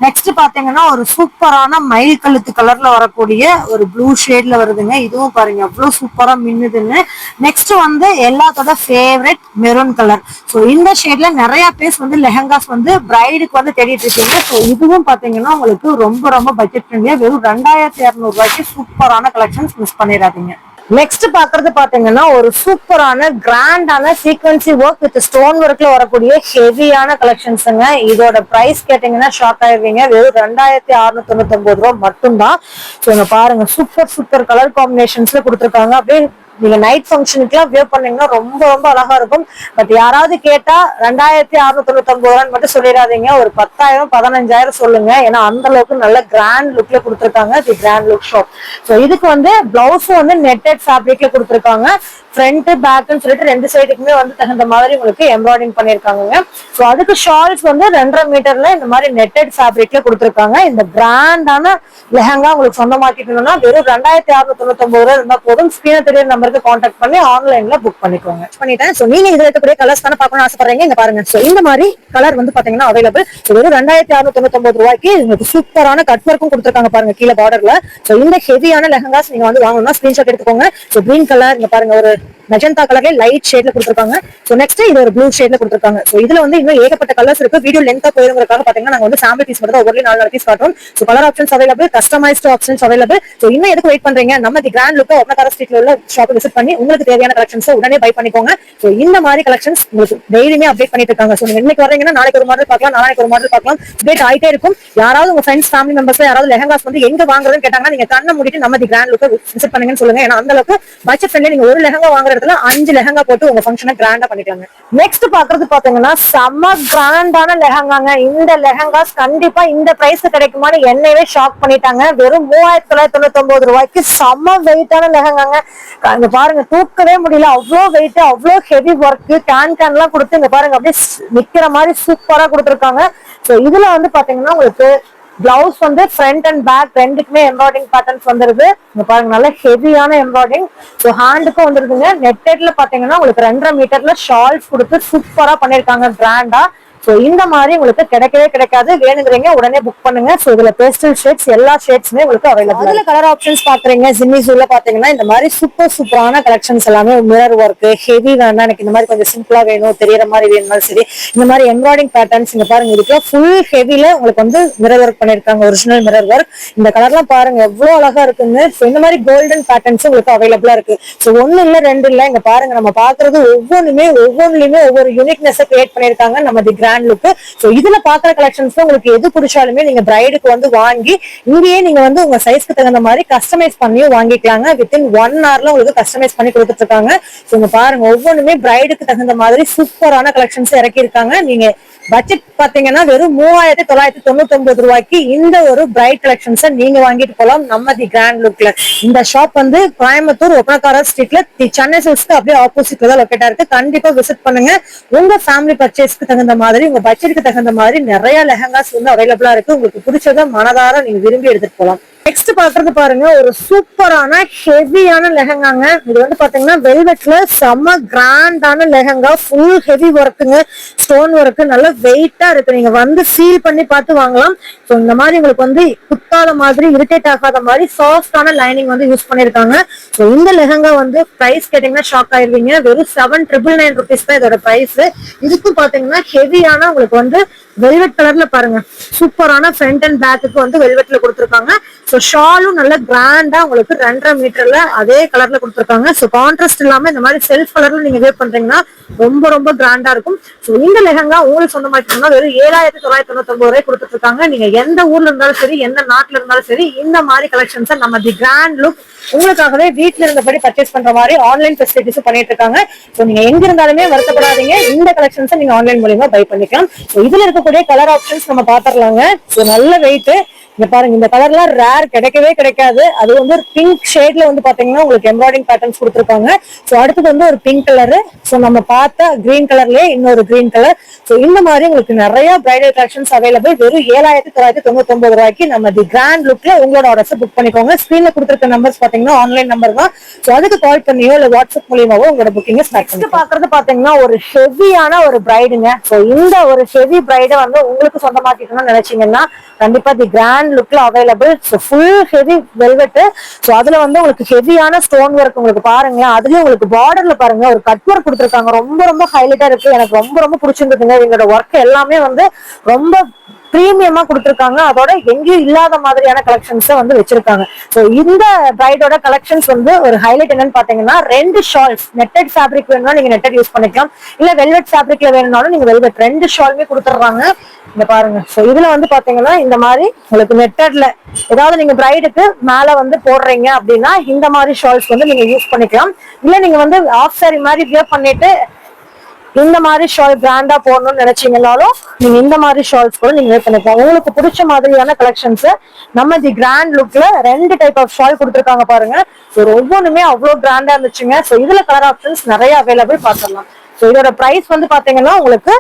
[SPEAKER 2] நெக்ஸ்ட் பாத்தீங்கன்னா ஒரு சூப்பரான மயில் கழுத்து கலர்ல வரக்கூடிய ஒரு ப்ளூ ஷேட்ல வருதுங்க. இதுவும் பாருங்க எவ்வளவு சூப்பரா மின்னுதுன்னு. நெக்ஸ்ட் வந்து எல்லாத்தோட ஃபேவரட் மெரூன் கலர் ஸோ இந்த ஷேட்ல நிறைய பேர் வந்து லெஹங்காஸ் வந்து பிரைடுக்கு வந்து தேடிட்டு இருக்கீங்க. ஸோ இதுவும் பாத்தீங்கன்னா உங்களுக்கு ரொம்ப ரொம்ப பட்ஜெட் ஃப்ரெண்ட்லியா வெறும் ரெண்டாயிரத்தி இரநூறு சூப்பரான கலெக்ஷன்ஸ் மிஸ் பண்ணிடாதீங்க. நெக்ஸ்ட் பாக்குறது பாத்தீங்கன்னா ஒரு சூப்பரான கிராண்டான சீக்வன்சி ஒர்க் வித் ஸ்டோன் ஒர்க்ல வரக்கூடிய ஹெவியான கலெக்ஷன்ஸுங்க இதோட பிரைஸ் கேட்டீங்கன்னா ஷாக் ஆயிருவீங்க வெறும் ரெண்டாயிரத்தி அறுநூத்தி தொண்ணூத்தி ஒன்பது ரூபா மட்டும்தான். ஸோ பாருங்க சூப்பர் சூப்பர் கலர் காம்பினேஷன்ஸ்ல கொடுத்துருக்காங்க. அப்படியே நீங்க நைட் ஃபங்க்ஷனுக்குலாம் வியர் பண்ணீங்கன்னா ரொம்ப ரொம்ப அழகா இருக்கும். பட் யாராவது கேட்டா ரெண்டாயிரத்தி அறுநூத்தி தொண்ணூத்தி ஒன்பது ரூபான்னு மட்டும் சொல்லிடாதீங்க. ஒரு பத்தாயிரம் பதினஞ்சாயிரம் சொல்லுங்க. ஏன்னா அந்த அளவுக்கு நல்ல கிராண்ட் லுக்ல கொடுத்துருக்காங்க. The grand look shop so இதுக்கு வந்து பிளவுஸும் வந்து நெட்டட் ஃபேப்ரிக்ல கொடுத்துருக்காங்க. ஃப்ரண்ட் பேக்னு சொல்லிட்டு ரெண்டு சைடுக்குமே வந்து தகுந்த மாதிரி உங்களுக்கு எம்ப்ராய்டிங் பண்ணிருக்காங்க ஸோ அதுக்கு ஷால்ஸ் வந்து ரெண்டரை மீட்டர்ல இந்த மாதிரி நெட்டட் ஃபேப்ரிக்ல கொடுத்துருக்காங்க. இந்த பிராண்டான லெஹங்கா உங்களுக்கு சொந்தமாக்கிக்கணும்னா வெறும் ரெண்டாயிரத்தி அறுநூத்தி தொண்ணூத்தி ரூபாய் இருந்தா போதும். ஸ்கிரீன் தெரிய நம்பருக்கு கான்டாக்ட் பண்ணி ஆன்லைன்ல புக் பண்ணிக்கோங்க. பண்ணிட்டேன். ஸோ நீங்க இதுல இருக்கக்கூடிய கலர்ஸ் தானே பார்க்கணும்னு ஆசைப்படுறீங்க? இங்க பாருங்க. ஸோ இந்த மாதிரி கலர் வந்து பாத்தீங்கன்னா அவைலபிள் வெறும் ரெண்டாயிரத்தி அறுநூத்தி தொண்ணூத்தி ரூபாய்க்கு உங்களுக்கு சூப்பரான கட் ஒர்க்கும் கொடுத்துருக்காங்க பாருங்க கீழே பார்டர்ல ஸோ இந்த ஹெவியான லெஹங்காஸ் நீங்க வந்து வாங்கணும்னா ஸ்கிரீன்ஷாட் எடுத்துக்கோங்க. ஸோ கிரீன் கலர் இங்க பாருங்க ஒரு மெஜந்தா கலர்ல லைட் ஷேட்ல கொடுத்துருக்காங்க. ஸோ நெக்ஸ்ட் இது ஒரு ப்ளூ ஷேட்ல கொடுத்துருக்காங்க. ஸோ இதுல வந்து இன்னும் ஏகப்பட்ட கலர்ஸ் இருக்கு. வீடியோ லென்த்தா போயிருங்கிறதுக்காக பாத்தீங்கன்னா நாங்க வந்து சாம்பிள் பீஸ் மட்டும் ஒவ்வொரு நாலு பீஸ் காட்டுறோம். So colour options available customised options available so இன்னும் எதுக்கு வெயிட் பண்றீங்க? நம்ம தி கிராண்ட் லுக்கு ஒன்னகார ஸ்ட்ரீட்ல உள்ள ஷாப் விசிட் பண்ணி உங்களுக்கு தேவையான கலெக்ஷன்ஸ் உடனே பை பண்ணிக்கோங்க. ஸோ இந்த மாதிரி கலெக்ஷன்ஸ் உங்களுக்கு டெய்லியுமே அப்டேட் பண்ணிட்டு இருக்காங்க. ஸோ நீங்க இன்னைக்கு வரீங்கன்னா நாளைக்கு ஒரு மாடல் பார்க்கலாம் நாளைக்கு ஒரு மாடல் பார்க்கலாம். அப்டேட் ஆயிட்டே இருக்கும். யாராவது உங்க ஃப்ரெண்ட்ஸ் ஃபேமிலி மெம்பர்ஸ் யாராவது லெஹங்காஸ் வந்து எங்க வாங்குறதுன்னு கேட்டாங்கன்னா நீங்க கண்ணை மூடிட்டு நம்ம தி கிராண்ட் லுக்கு விசிட் பண்ணுங்கன்னு சொல்லுங்க. ஏன்னா அந்த அளவுக்கு பட்ஜெட் ஃப்ரெண்ட்ல நீங்க ஒரு லெஹங்கா வாங்குற இடத்துல அஞ்சு லெஹங்கா போட்டு உங்க ஃபங்க்ஷனை கிராண்டா பண்ணிக்கலாங்க. நெக்ஸ்ட் பாக்குறது பாத்தீங்கன்னா செம்ம கிராண்டான லெஹங்காங்க. இந்த லெஹங்காஸ் கண்டிப்பா இந்த பிரைஸ் கிடைக்குமான்னு என்னையவே ஷாக் பண்ணிட்டாங்க. வெறும் மூவாயிரத்தி தொள்ளாயிரத்தி தொண்ணூத்தி ஒன்பது ரூபாய்க்கு செம்ம வெயிட்டான லெஹங்காங்க. இங்க பாருங்க தூக்கவே முடியல. அவ்வளோ வெயிட் அவ்வளோ ஹெவி ஒர்க் கேன் கேன் எல்லாம் கொடுத்து இங்க பாருங்க அப்படியே நிக்கிற மாதிரி சூப்பரா கொடுத்துருக்காங்க. ஸோ இதுல வந்து பாத்தீங்கன்னா உங்களுக்கு பிளவுஸ் வந்து ஃப்ரண்ட் அண்ட் பேக் ரெண்டுக்குமே எம்ப்ராய்டிங் பேட்டர்ன்ஸ் வந்துருது. இங்க பாருங்க நல்ல ஹெவியான எம்ப்ராய்டிங் ஸோ ஹேண்டுக்கும் வந்துருதுங்க. நெட்டெட்ல பாத்தீங்கன்னா உங்களுக்கு ரெண்டரை மீட்டர்ல ஷால்ஸ் கொடுத்து சூப்பரா பண்ணிருக்காங்க பிராண்டா சோ இந்த மாதிரி உங்களுக்கு கிடைக்கவே கிடைக்காது. வேணுங்கிறீங்க உடனே புக் பண்ணுங்க. சோ இதுல பேஸ்டல் ஷேட்ஸ் எல்லா ஷேட்ஸுமே உங்களுக்கு அவைலபிள் அதுல கலர் ஆப்ஷன்ஸ் பாக்குறீங்க. ஜிம்மி ஜூல பாத்தீங்கன்னா இந்த மாதிரி சூப்பர் சூப்பரான கலெக்ஷன்ஸ் எல்லாமே மிரர் ஒர்க் ஹெவி வேணா எனக்கு இந்த மாதிரி கொஞ்சம் சிம்பிளா வேணும் தெரியற மாதிரி வேணும்னாலும் சரி. இந்த மாதிரி எம்ப்ராய்டிங் பேட்டர்ன்ஸ் இங்க பாருங்க. இதுக்கு ஃபுல் ஹெவில உங்களுக்கு வந்து மிரர் ஒர்க் பண்ணிருக்காங்க. ஒரிஜினல் மிரர் ஒர்க் இந்த கலர்லாம் பாருங்க எவ்வளவு அழகா இருக்குங்க. இந்த மாதிரி கோல்டன் பேட்டர்ன்ஸ் உங்களுக்கு அவைலபிளா இருக்கு. சோ ஒண்ணு இல்ல ரெண்டு இல்ல இங்க பாருங்க. நம்ம பாக்குறது ஒவ்வொன்றுமே ஒவ்வொன்றுலயுமே ஒவ்வொரு யூனிக்னஸ் கிரியேட் பண்ணிருக்காங்க. நம்ம தி கிராண்ட் லுக் ஸோ இதுல பாக்குற கலெக்ஷன்ஸ் உங்களுக்கு எது பிடிச்சாலுமே நீங்க பிரைடுக்கு வந்து வாங்கி இங்கேயே நீங்க வந்து உங்க சைஸ்க்கு தகுந்த மாதிரி கஸ்டமைஸ் பண்ணியும் வாங்கிக்கலாங்க. வித்தின் ஒன் ஹவர்ல உங்களுக்கு கஸ்டமைஸ் பண்ணி கொடுத்துட்டு இருக்காங்க. சோ இங்க பாருங்க ஒவ்வொன்றுமே பிரைடுக்கு தகுந்த மாதிரி சூப்பரான கலெக்ஷன்ஸ் இறக்கி இருக்காங்க நீங்க பட்ஜெட் பாத்தீங்கன்னா வெறும் மூவாயிரத்தி தொள்ளாயிரத்தி தொண்ணூத்தி ஒன்பது ரூபாய்க்கு இந்த ஒரு பிரைட் கலெக்ஷன்ஸை நீங்க வாங்கிட்டு போலாம். நம்ம தி கிராண்ட் லுக்ல இந்த ஷாப் வந்து கோயம்புத்தூர் ஒப்பனக்கார ஸ்ட்ரீட்ல தி சென்னை சில்ஸ்க்கு அப்படியே ஆப்போசிட்ல தான் லொக்கேட்டா இருக்கு. கண்டிப்பா விசிட் பண்ணுங்க. உங்க ஃபேமிலி பர்ச்சேஸ்க்கு தகுந்த மாதிரி உங்க பட்ஜெட்டுக்கு தகுந்த மாதிரி நிறைய லெஹங்காஸ் வந்து அவைலபிளா இருக்கு. உங்களுக்கு பிடிச்சத மனதார நீங்க விரும்பி எடுத்துட்டு போலாம். நெக்ஸ்ட் பாக்குறது பாருங்க ஒரு சூப்பரான ஹெவியான லெஹங்காங்க. இது வந்து பாத்தீங்கன்னா வெல்வெட்ல செம்ம கிராண்டான லெஹங்கா ஃபுல் ஹெவி ஒர்க்குங்க ஸ்டோன் ஒர்க்கு நல்ல வெயிட்டா இருக்கு. நீங்க வந்து ஃபீல் பண்ணி பார்த்து வாங்கலாம். ஸோ இந்த மாதிரி உங்களுக்கு வந்து குத்தாத மாதிரி இரிட்டேட் ஆகாத மாதிரி சாஃப்டான லைனிங் வந்து யூஸ் பண்ணிருக்காங்க. ஸோ இந்த லெஹங்கா வந்து பிரைஸ் கேட்டீங்கன்னா ஷாக் ஆயிருவீங்க. வெறும் செவன் ட்ரிபிள் நைன் ருபீஸ் தான் இதோட பிரைஸ் இதுக்கும் பாத்தீங்கன்னா ஹெவியான உங்களுக்கு வந்து வெல்வெட் கலர்ல பாருங்க. சூப்பரான ஃப்ரண்ட் அண்ட் பேக்குக்கு வந்து வெல்வெட்ல கொடுத்துருக்காங்க. ஸோ ஷாலும் நல்ல கிராண்டா உங்களுக்கு ரெண்டரை மீட்டர்ல அதே கலர்ல கொடுத்துருக்காங்க. ஸோ கான்ட்ராஸ்ட் இல்லாம இந்த மாதிரி செல்ஃப் கலர்ல நீங்க வேர் பண்றீங்கன்னா ரொம்ப ரொம்ப கிராண்டா இருக்கும். ஸோ இந்த லெஹங்கா உங்களுக்கு சொந்தமாக்கிட்டோம்னா வெறும் ஏழாயிரத்தி தொள்ளாயிரத்தி தொண்ணூத்தி ஒன்பது ரூபாய் கொடுத்துட்டு இருக்காங்க நீங்க எந்த ஊர்ல இருந்தாலும் சரி எந்த நாட்டுல இருந்தாலும் சரி இந்த மாதிரி கலெக்ஷன்ஸை நம்ம தி கிராண்ட் லுக் உங்களுக்காகவே வீட்டுல இருந்தபடி பர்ச்சேஸ் பண்ற மாதிரி ஆன்லைன் ஃபெசிலிட்டிஸ் பண்ணிட்டு இருக்காங்க ஸோ நீங்க எங்க இருந்தாலுமே வருத்தப்படாதீங்க. இந்த கலெக்ஷன்ஸை நீங்க ஆன்லைன் மூலியமா பை பண்ணிக்கலாம். ஸோ இதுல இருக்கக்கூடிய கலர் ஆப்ஷன்ஸ் நம்ம பாத்திரலாங்க ஸோ நல்ல வெயிட் இங்க பாருங்க இந்த கலர்லாம் ரேர் கிடைக்கவே கிடைக்காது. அது வந்து ஒரு பிங்க் ஷேட்ல வந்து பாத்தீங்கன்னா உங்களுக்கு எம்ப்ராய்டிங் பேட்டர்ன்ஸ் கொடுத்துருக்காங்க. ஸோ அடுத்தது வந்து ஒரு பிங்க் கலரு ஸோ நம்ம பார்த்த கிரீன் கலர்லயே இன்னொரு கிரீன் கலர் ஸோ இந்த மாதிரி உங்களுக்கு நிறைய பிரைடல் கலெக்ஷன்ஸ் அவைலபிள் வெறும் ஏழாயிரத்தி தொள்ளாயிரத்தி தொண்ணூத்தி ஒன்பது ரூபாய்க்கு நம்ம தி கிராண்ட் லுக்ல உங்களோட ஆர்டர்ஸ் புக் பண்ணிக்கோங்க. ஸ்கிரீன்ல கொடுத்துருக்க நம்பர்ஸ் பாத்தீங்கன்னா ஆன்லைன் நம்பர் தான். ஸோ அதுக்கு கால் பண்ணியோ இல்ல வாட்ஸ்அப் மூலியமாவோ உங்களோட புக்கிங் ஸ்டார்ட் பண்ணி பாக்குறது பாத்தீங்கன்னா ஒரு ஹெவியான ஒரு பிரைடுங்க ஸோ இந்த ஒரு ஹெவி பிரைடை வந்து உங்களுக்கு சொந்தமாக்கிக்கணும்னு நினைச்சீங்கன்னா கண்டிப்பா the grand லுக்ல available so full heavy velvet so அதுல வந்து உங்களுக்கு ஹெவியான ஸ்டோன் ஒர்க் உங்களுக்கு பாருங்களேன். அதுலயும் உங்களுக்கு பார்டர்ல பாருங்க. ஒரு கட் ஒர்க் கொடுத்துருக்காங்க. ரொம்ப ரொம்ப ஹைலைட்டா இருக்கு. எனக்கு ரொம்ப ரொம்ப பிடிச்சிருந்ததுங்க. இவங்களோட ஒர்க் எல்லாமே வந்து ரொம்ப பிரீமியமா கொடுத்துருக்காங்க. அதோட எங்கேயும் இல்லாத மாதிரியான கலெக்ஷன்ஸ் வந்து வச்சிருக்காங்க. ஸோ இந்த பிரைடோட கலெக்ஷன்ஸ் வந்து ஒரு ஹைலைட் என்னன்னு பாத்தீங்கன்னா ரெண்டு ஷால்ஸ் நெட்டட் ஃபேப்ரிக் வேணும்னா நீங்க நெட்டட் யூஸ் பண்ணிக்கலாம். இல்ல வெல்வெட் ஃபேப்ரிக்ல வேணும்னாலும் நீங்க வெல்வெட் ரெண்டு ஷாலுமே கொடுத்துட்றாங்க. இந்த பாருங்க. ஸோ இதுல வந்து பாத்தீங்கன்னா இந்த மாதிரி உங்களுக்கு நெட்டட்ல ஏதாவது நீங்க பிரைடுக்கு மேல வந்து போடுறீங்க அப்படின்னா இந்த மாதிரி ஷால்ஸ் வந்து நீங்க யூஸ் பண்ணிக்கலாம். இல்ல நீங்க வந்து ஆஃப் சாரி மாதிரி வியர் பண்ணிட்டு இந்த மாதிரி ஷால் பிராண்டா போடணும்னு நினைச்சீங்கனாலும் நீங்க இந்த மாதிரி ஷால்ஸ் கூட நீங்க wear பண்ணிக்கலாம். உங்களுக்கு பிடிச்ச மாதிரியான கலெக்ஷன்ஸ் நம்ம தி கிராண்ட் லுக்ல ரெண்டு டைப் ஆஃப் ஷால் கொடுத்துருக்காங்க பாருங்க. ஸோ ஒவ்வொன்றுமே அவ்வளோ கிராண்டா இருந்துச்சுங்க. ஸோ இதுல கலர் ஆப்ஷன்ஸ் நிறைய அவைலபிள் பார்த்துடலாம். ஸோ இதோட பிரைஸ் வந்து பாத்தீங்கன்னா உங்களுக்கு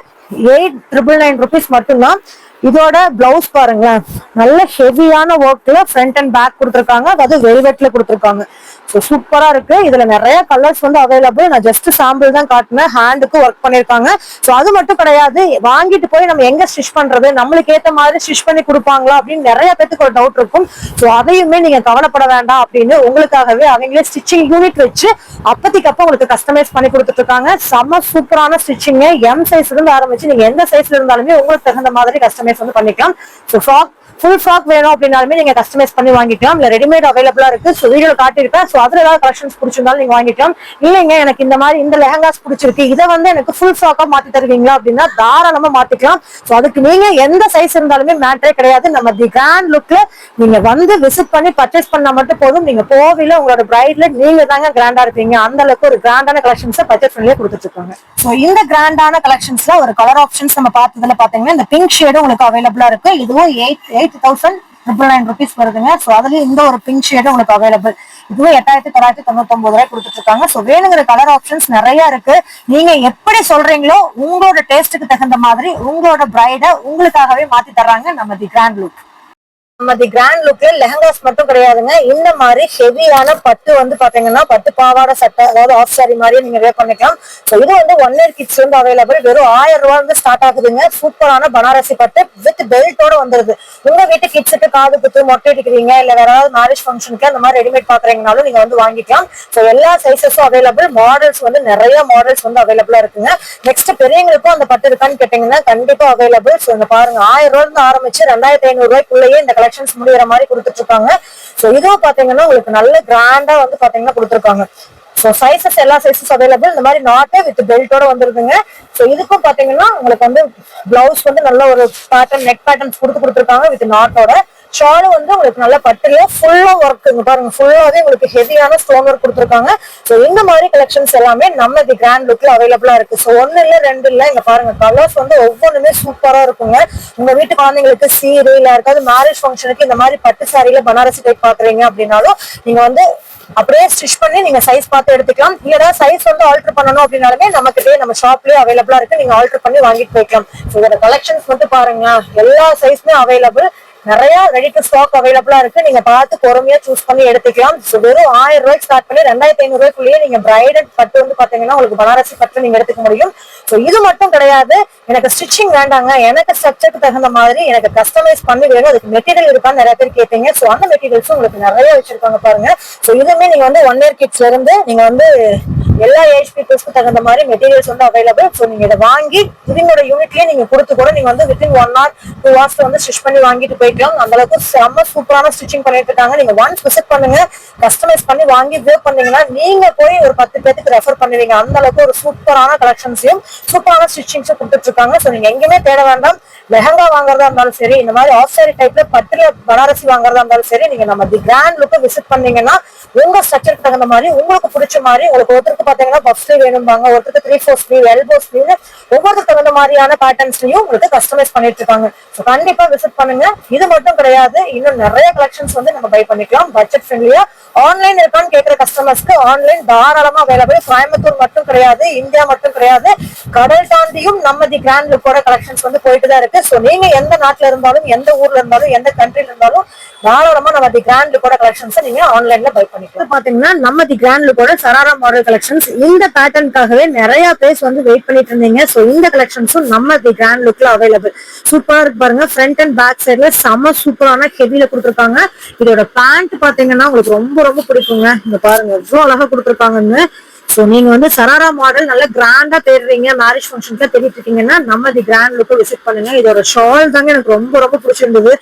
[SPEAKER 2] எயிட் ட்ரிபிள் நைன் ருபீஸ் மட்டும்தான். இதோட பிளவுஸ் பாருங்களேன். நல்ல ஹெவியான ஒர்க்ல ஃப்ரண்ட் அண்ட் பேக் கொடுத்துருக்காங்க. அதாவது வெல்வெட்ல கொடுத்துருக்காங்க. ஸோ சூப்பரா இருக்கு. இதுல நிறைய கலர்ஸ் வந்து அவைலபிள் நான் ஜஸ்ட் சாம்பிள் தான் காட்டினேன். ஹேண்டுக்கு ஒர்க் பண்ணிருக்காங்க. ஸோ அது மட்டும் கிடையாது. வாங்கிட்டு போய் நம்ம எங்க ஸ்டிச் பண்றது? நம்மளுக்கு ஏத்த மாதிரி ஸ்டிச் பண்ணி கொடுப்பாங்களா? அப்படின்னு நிறைய பேத்துக்கு ஒரு டவுட் இருக்கும். ஸோ அதையுமே நீங்க கவலைப்பட வேண்டாம் அப்படின்னு உங்களுக்காகவே அவங்களே ஸ்டிச்சிங் யூனிட் வச்சு அப்பத்திக்கு அப்ப உங்களுக்கு கஸ்டமைஸ் பண்ணி கொடுத்துட்டு இருக்காங்க. செம்ம சூப்பரான ஸ்டிச்சிங் எம் சைஸ்ல இருந்து ஆரம்பிச்சு நீங்க எந்த சைஸ்ல இருந்தாலுமே உங்களுக்கு தகுந்த மாதிரி கஸ்டமைஸ் வந்து பண்ணிக்கலாம். ஸோ ஃப்ராக் ஃபுல் ஃப்ராக் வேணும் அப்படின்னாலுமே நீங்க கஸ்டமைஸ் பண்ணி வாங்கிக்கலாம். இல்ல ரெடிமேட் அவைலபிளா இருக்கு. So video காட்டியிருப்பேன். ஸோ அதுல ஏதாவது கலெக்ஷன்ஸ் பிடிச்சிருந்தாலும் நீங்க வாங்கிக்கலாம். இல்லைங்க எனக்கு இந்த மாதிரி இந்த லெஹங்காஸ் பிடிச்சிருக்கு. இதை வந்து எனக்கு ஃபுல் ஃப்ராக்கா மாத்தி தருவீங்களா அப்படின்னா தாராளமா மாத்திக்கலாம். ஸோ அதுக்கு நீங்க எந்த சைஸ் இருந்தாலுமே மேட்டரே கிடையாது. நம்ம தி கிராண்ட் லுக்ல நீங்க வந்து விசிட் பண்ணி பர்ச்சேஸ் பண்ணா மட்டும் போதும். நீங்க கோவில உங்களோட பிரைட்ல நீங்க தாங்க கிராண்டா இருப்பீங்க. அந்த அளவுக்கு ஒரு கிராண்டான கலெக்ஷன்ஸ் பர்ச்சேஸ் பண்ணியே கொடுத்துட்டு இருக்காங்க ஸோ இந்த கிராண்டான கலெக்ஷன்ஸ்ல ஒரு கலர் ஆப்ஷன்ஸ் நம்ம பார்த்ததுல பாத்தீங்கன்னா இந்த பிங்க் ஷேடும் உங்களுக்கு அவைலபிளா இருக்கு இதுவும் eight eight thousand triple nine rupees வருதுங்க. ஸோ அதுலயும் இந்த ஒரு பிங்க் ஷேடும் உங்களுக்கு அவைலபிள் இதுவும் எட்டாயிரத்தி தொள்ளாயிரத்தி தொண்ணூத்தொன்பது ரூபாய் கொடுத்துட்டு இருக்காங்க ஸோ வேணுங்கிற கலர் ஆப்ஷன்ஸ் நிறைய இருக்கு. நீங்க எப்படி சொல்றீங்களோ உங்களோட டேஸ்ட்டுக்கு தகுந்த மாதிரி உங்களோட பிரைட உங்களுக்காகவே மாத்தி தர்றாங்க நம்ம தி கிராண்ட் லுக் நம்ம தி கிராண்ட் லுக்ல லெஹங்காஸ் மட்டும் கிடையாதுங்க. இந்த மாதிரி ஹெவியான பட்டு வந்து பாத்தீங்கன்னா பட்டு பாவாடை சட்டை அதாவது ஆஃப் சாரி மாதிரியே நீங்க வேர் பண்ணிக்கலாம். ஸோ இது வந்து ஒன் இயர் கிட்ஸ் வந்து அவைலபிள் வெறும் ஆயிரம் ரூபாய் வந்து ஸ்டார்ட் ஆகுதுங்க. சூப்பரான பனாரசி பட்டு வித் பெல்ட்டோட வந்துருது. உங்க வீட்டு கிட்ஸுக்கு காது குத்து மொட்டை அடிக்கிறீங்க இல்ல வேற ஏதாவது மேரேஜ் ஃபங்க்ஷனுக்கு அந்த மாதிரி ரெடிமேட் பாக்குறீங்கனாலும் நீங்க வந்து வாங்கிக்கலாம். ஸோ எல்லா சைசஸும் அவைலபிள் மாடல்ஸ் வந்து நிறைய மாடல்ஸ் வந்து அவைலபிளா இருக்குங்க. நெக்ஸ்ட் பெரியவங்களுக்கும் அந்த பட்டு இருக்கான்னு கேட்டீங்கன்னா கண்டிப்பா அவைலபிள் ஸோ இந்த பாருங்க. ஆயிரம் ரூபாய் இருந்து ஆரம்பிச்சு ரெண்டாயிரத்தி ஐநூறு ரூபாய்க்குள்ளேயே இந்த கலெக்ஷன்ஸ் முடிகிற மாதிரி கொடுத்துட்டு இருக்காங்க ஸோ இதுவும் பாத்தீங்கன்னா உங்களுக்கு நல்ல கிராண்டா வந்து பாத்தீங்கன்னா கொடுத்துருக்காங்க. ஸோ சைசஸ் எல்லா சைசஸ் அவைலபிள் இந்த மாதிரி நாட்டு வித் பெல்ட்டோட வந்துருதுங்க. ஸோ இதுக்கும் பாத்தீங்கன்னா உங்களுக்கு வந்து பிளவுஸ் வந்து நல்ல ஒரு பேட்டர்ன் நெக் பேட்டர்ன்ஸ் கொடுத்து கொடுத்துருக்காங்க வித் நாட்டோட ஷாலு வந்து உங்களுக்கு நல்ல பட்டுல ஃபுல்லா ஒர்க் இங்க பாருங்க. ஃபுல்லாவே உங்களுக்கு ஹெவியான ஸ்டோன் ஒர்க் கொடுத்துருக்காங்க. ஸோ இந்த மாதிரி கலெக்ஷன்ஸ் எல்லாமே நம்ம தி கிராண்ட் லுக்ல அவைலபிளா இருக்கு. ஸோ ஒன்னு இல்ல ரெண்டு இல்ல இங்க பாருங்க. கலர்ஸ் வந்து ஒவ்வொன்றுமே சூப்பரா இருக்குங்க. உங்க வீட்டு குழந்தைங்களுக்கு சீரு இல்ல யாருக்காவது மேரேஜ் ஃபங்க்ஷனுக்கு இந்த மாதிரி பட்டு சாரியில பனாரசி டைப் பாக்குறீங்க அப்படின்னாலும் நீங்க வந்து அப்படியே ஸ்டிச் பண்ணி நீங்க சைஸ் பார்த்து எடுத்துக்கலாம். இல்லைனா சைஸ் வந்து ஆல்டர் பண்ணணும் அப்படின்னாலுமே நமக்கு நம்ம ஷாப்லயே அவைலபிளா இருக்கு. நீங்க ஆல்டர் பண்ணி வாங்கிட்டு போய்க்கலாம். ஸோ இதோட கலெக்ஷன்ஸ் மட்டும் பாருங்க எல்லா சைஸ்மே அவைலபிள் நிறைய ரெடி டு ஸ்டாக் அவைலபிளா இருக்கு. நீங்க பார்த்து பொறுமையா சூஸ் பண்ணி எடுத்துக்கலாம். ஸோ வெறும் ஆயிரம் ரூபாய்க்கு ஸ்டார்ட் பண்ணி ரெண்டாயிரத்தி ஐநூறு ரூபாய்க்குள்ளேயே நீங்க பிரைடட் பட்டு வந்து பாத்தீங்கன்னா உங்களுக்கு பனாரசி பட்டு நீங்க எடுத்துக்க முடியும். ஸோ இது மட்டும் கிடையாது. எனக்கு ஸ்டிச்சிங் வேண்டாங்க. எனக்கு ஸ்ட்ரக்சருக்கு தகுந்த மாதிரி எனக்கு கஸ்டமைஸ் பண்ணி வேணும் அதுக்கு மெட்டீரியல் இருக்கான்னு நிறைய பேர் கேட்பீங்க ஸோ அந்த மெட்டீரியல்ஸும் உங்களுக்கு நிறைய வச்சிருக்காங்க பாருங்க. ஸோ இதுவுமே நீங்க வந்து ஒன் இயர் கிட்ஸ்ல இருந்து நீங்க வந்து எல்லா ஏஜ் பீப்புள்ஸ்க்கு தகுந்த மாதிரி மெட்டீரியல்ஸ் வந்து அவைலபிள் ஸோ நீங்க இதை வாங்கி இதனோட யூனிட்லயே நீங்க கொடுத்து கூட நீங்க வந்து வித்தின் ஒன் ஆர் டூ ஹவர்ஸ்ல வந்து ஸ்டிச் பண்ணி வாங்கிட்டு போய்க்கலாம். அந்த அளவுக்கு செம்ம சூப்பரான ஸ்டிச்சிங் பண்ணிட்டு இருக்காங்க. நீங்க ஒன்ஸ் விசிட் பண்ணுங்க கஸ்டமைஸ் பண்ணி வாங்கி வேர் பண்ணீங்கன்னா நீங்க போய் ஒரு பத்து பேருக்கு ரெஃபர் பண்ணுவீங்க. அந்த அளவுக்கு ஒரு சூப்பரான கலெக்ஷன்ஸையும் சூப்பரான ஸ்டிச்சிங்ஸும் கொடுத்துட்டு இருக்காங்க. ஸோ நீங்க எங்கேயுமே தேட வேண்டாம். லெஹங்கா வாங்குறதா இருந்தாலும் சரி இந்த மாதிரி ஆஃப் டைப்ல பட்டுல பனாரசி வாங்குறதா இருந்தாலும் சரி நீங்க நம்ம தி கிராண்ட் லுக்கு விசிட் பண்ணீங்கன்னா உங்க ஸ்ட்ரக்சருக்கு தகுந்த மாதிரி உங்களுக்கு பிடிச்ச மாதிரி உங்களுக்கு ஒருத்தருக்கு பாத்தீங்கன்னா பஃப் ஸ்லீவ் வேணும்பாங்க ஒருத்தருக்கு three four sleeve elbow sleeve ஒவ்வொருத்தருக்கு தகுந்த மாதிரியான பேட்டர்ன்ஸ்லயும் உங்களுக்கு கஸ்டமைஸ் பண்ணிட்டு இருக்காங்க. ஸோ கண்டிப்பா விசிட் பண்ணுங்க. இது மட்டும் கிடையாது இன்னும் நிறைய கலெக்ஷன்ஸ் வந்து நம்ம பை பண்ணிக்கலாம். பட்ஜெட் ஃப்ரெண்ட்லியா ஆன்லைன் இருக்கான்னு கேட்கிற கஸ்டமர்ஸ்க்கு ஆன்லைன் தாராளமா அவைலபிள் கோயம்புத்தூர் மட்டும் கிடையாது இந்தியா மட்டும் கிடையாது. கடல் தாண்டியும் நம்ம தி கிராண்ட் லுக்கோட கலெக்ஷன்ஸ் வந்து போயிட்டு தான் இருக்கு. ஸோ நீங்க எந்த நாட்டுல இருந்தாலும் எந்த ஊர்ல இருந்தாலும் எந்த கண்ட்ரில இருந்தாலும் தாராளமா நம்ம தி கிராண்ட் லுக்கோட கலெக்ஷன்ஸ் நீங்க ஆன்லைன்ல பை பண்ணிக்கலாம். பாத்தீங்கன்னா நம்ம தி கிராண்ட் லுக்கோட சராரா மாடல் கலெக்ஷன்ஸ் இந்த பேட்டர்னுக்காகவே நிறைய பேர்ஸ் வந்து வெயிட் பண்ணிட்டு இருந்தீங்க. ஸோ இந்த கலெக்ஷன்ஸும் நம்ம தி கிராண்ட் லுக்ல அவைலபிள் சூப்பரா இருக்கு பாருங்க. ஃப்ரண்ட் அண்ட் பேக் சைட்ல செம சூப்பரான ஹெவில கொடுத்துருக்காங்க. இதோட பேண்ட் பாத்தீங்கன்னா உங்களுக்கு ரொம்ப ரொம்ப பிடிக்குங்க. இந்த பாருங்க எவ்வளவு அழகா கொடுத்துருக்காங்கன்னு. சோ நீங்க வந்து சராரா மாடல் நல்ல கிராண்டா தேடுறீங்க மேரேஜ் ஃபங்க்ஷனுக்கு தேடிட்டு இருக்கீங்கன்னா நம்ம தி கிராண்ட் லுக்கு விசிட் பண்ணுங்க. இதோட ஷால் தாங்க எனக்கு ரொம்ப ரொம்ப பிடிச்சிருந்தது.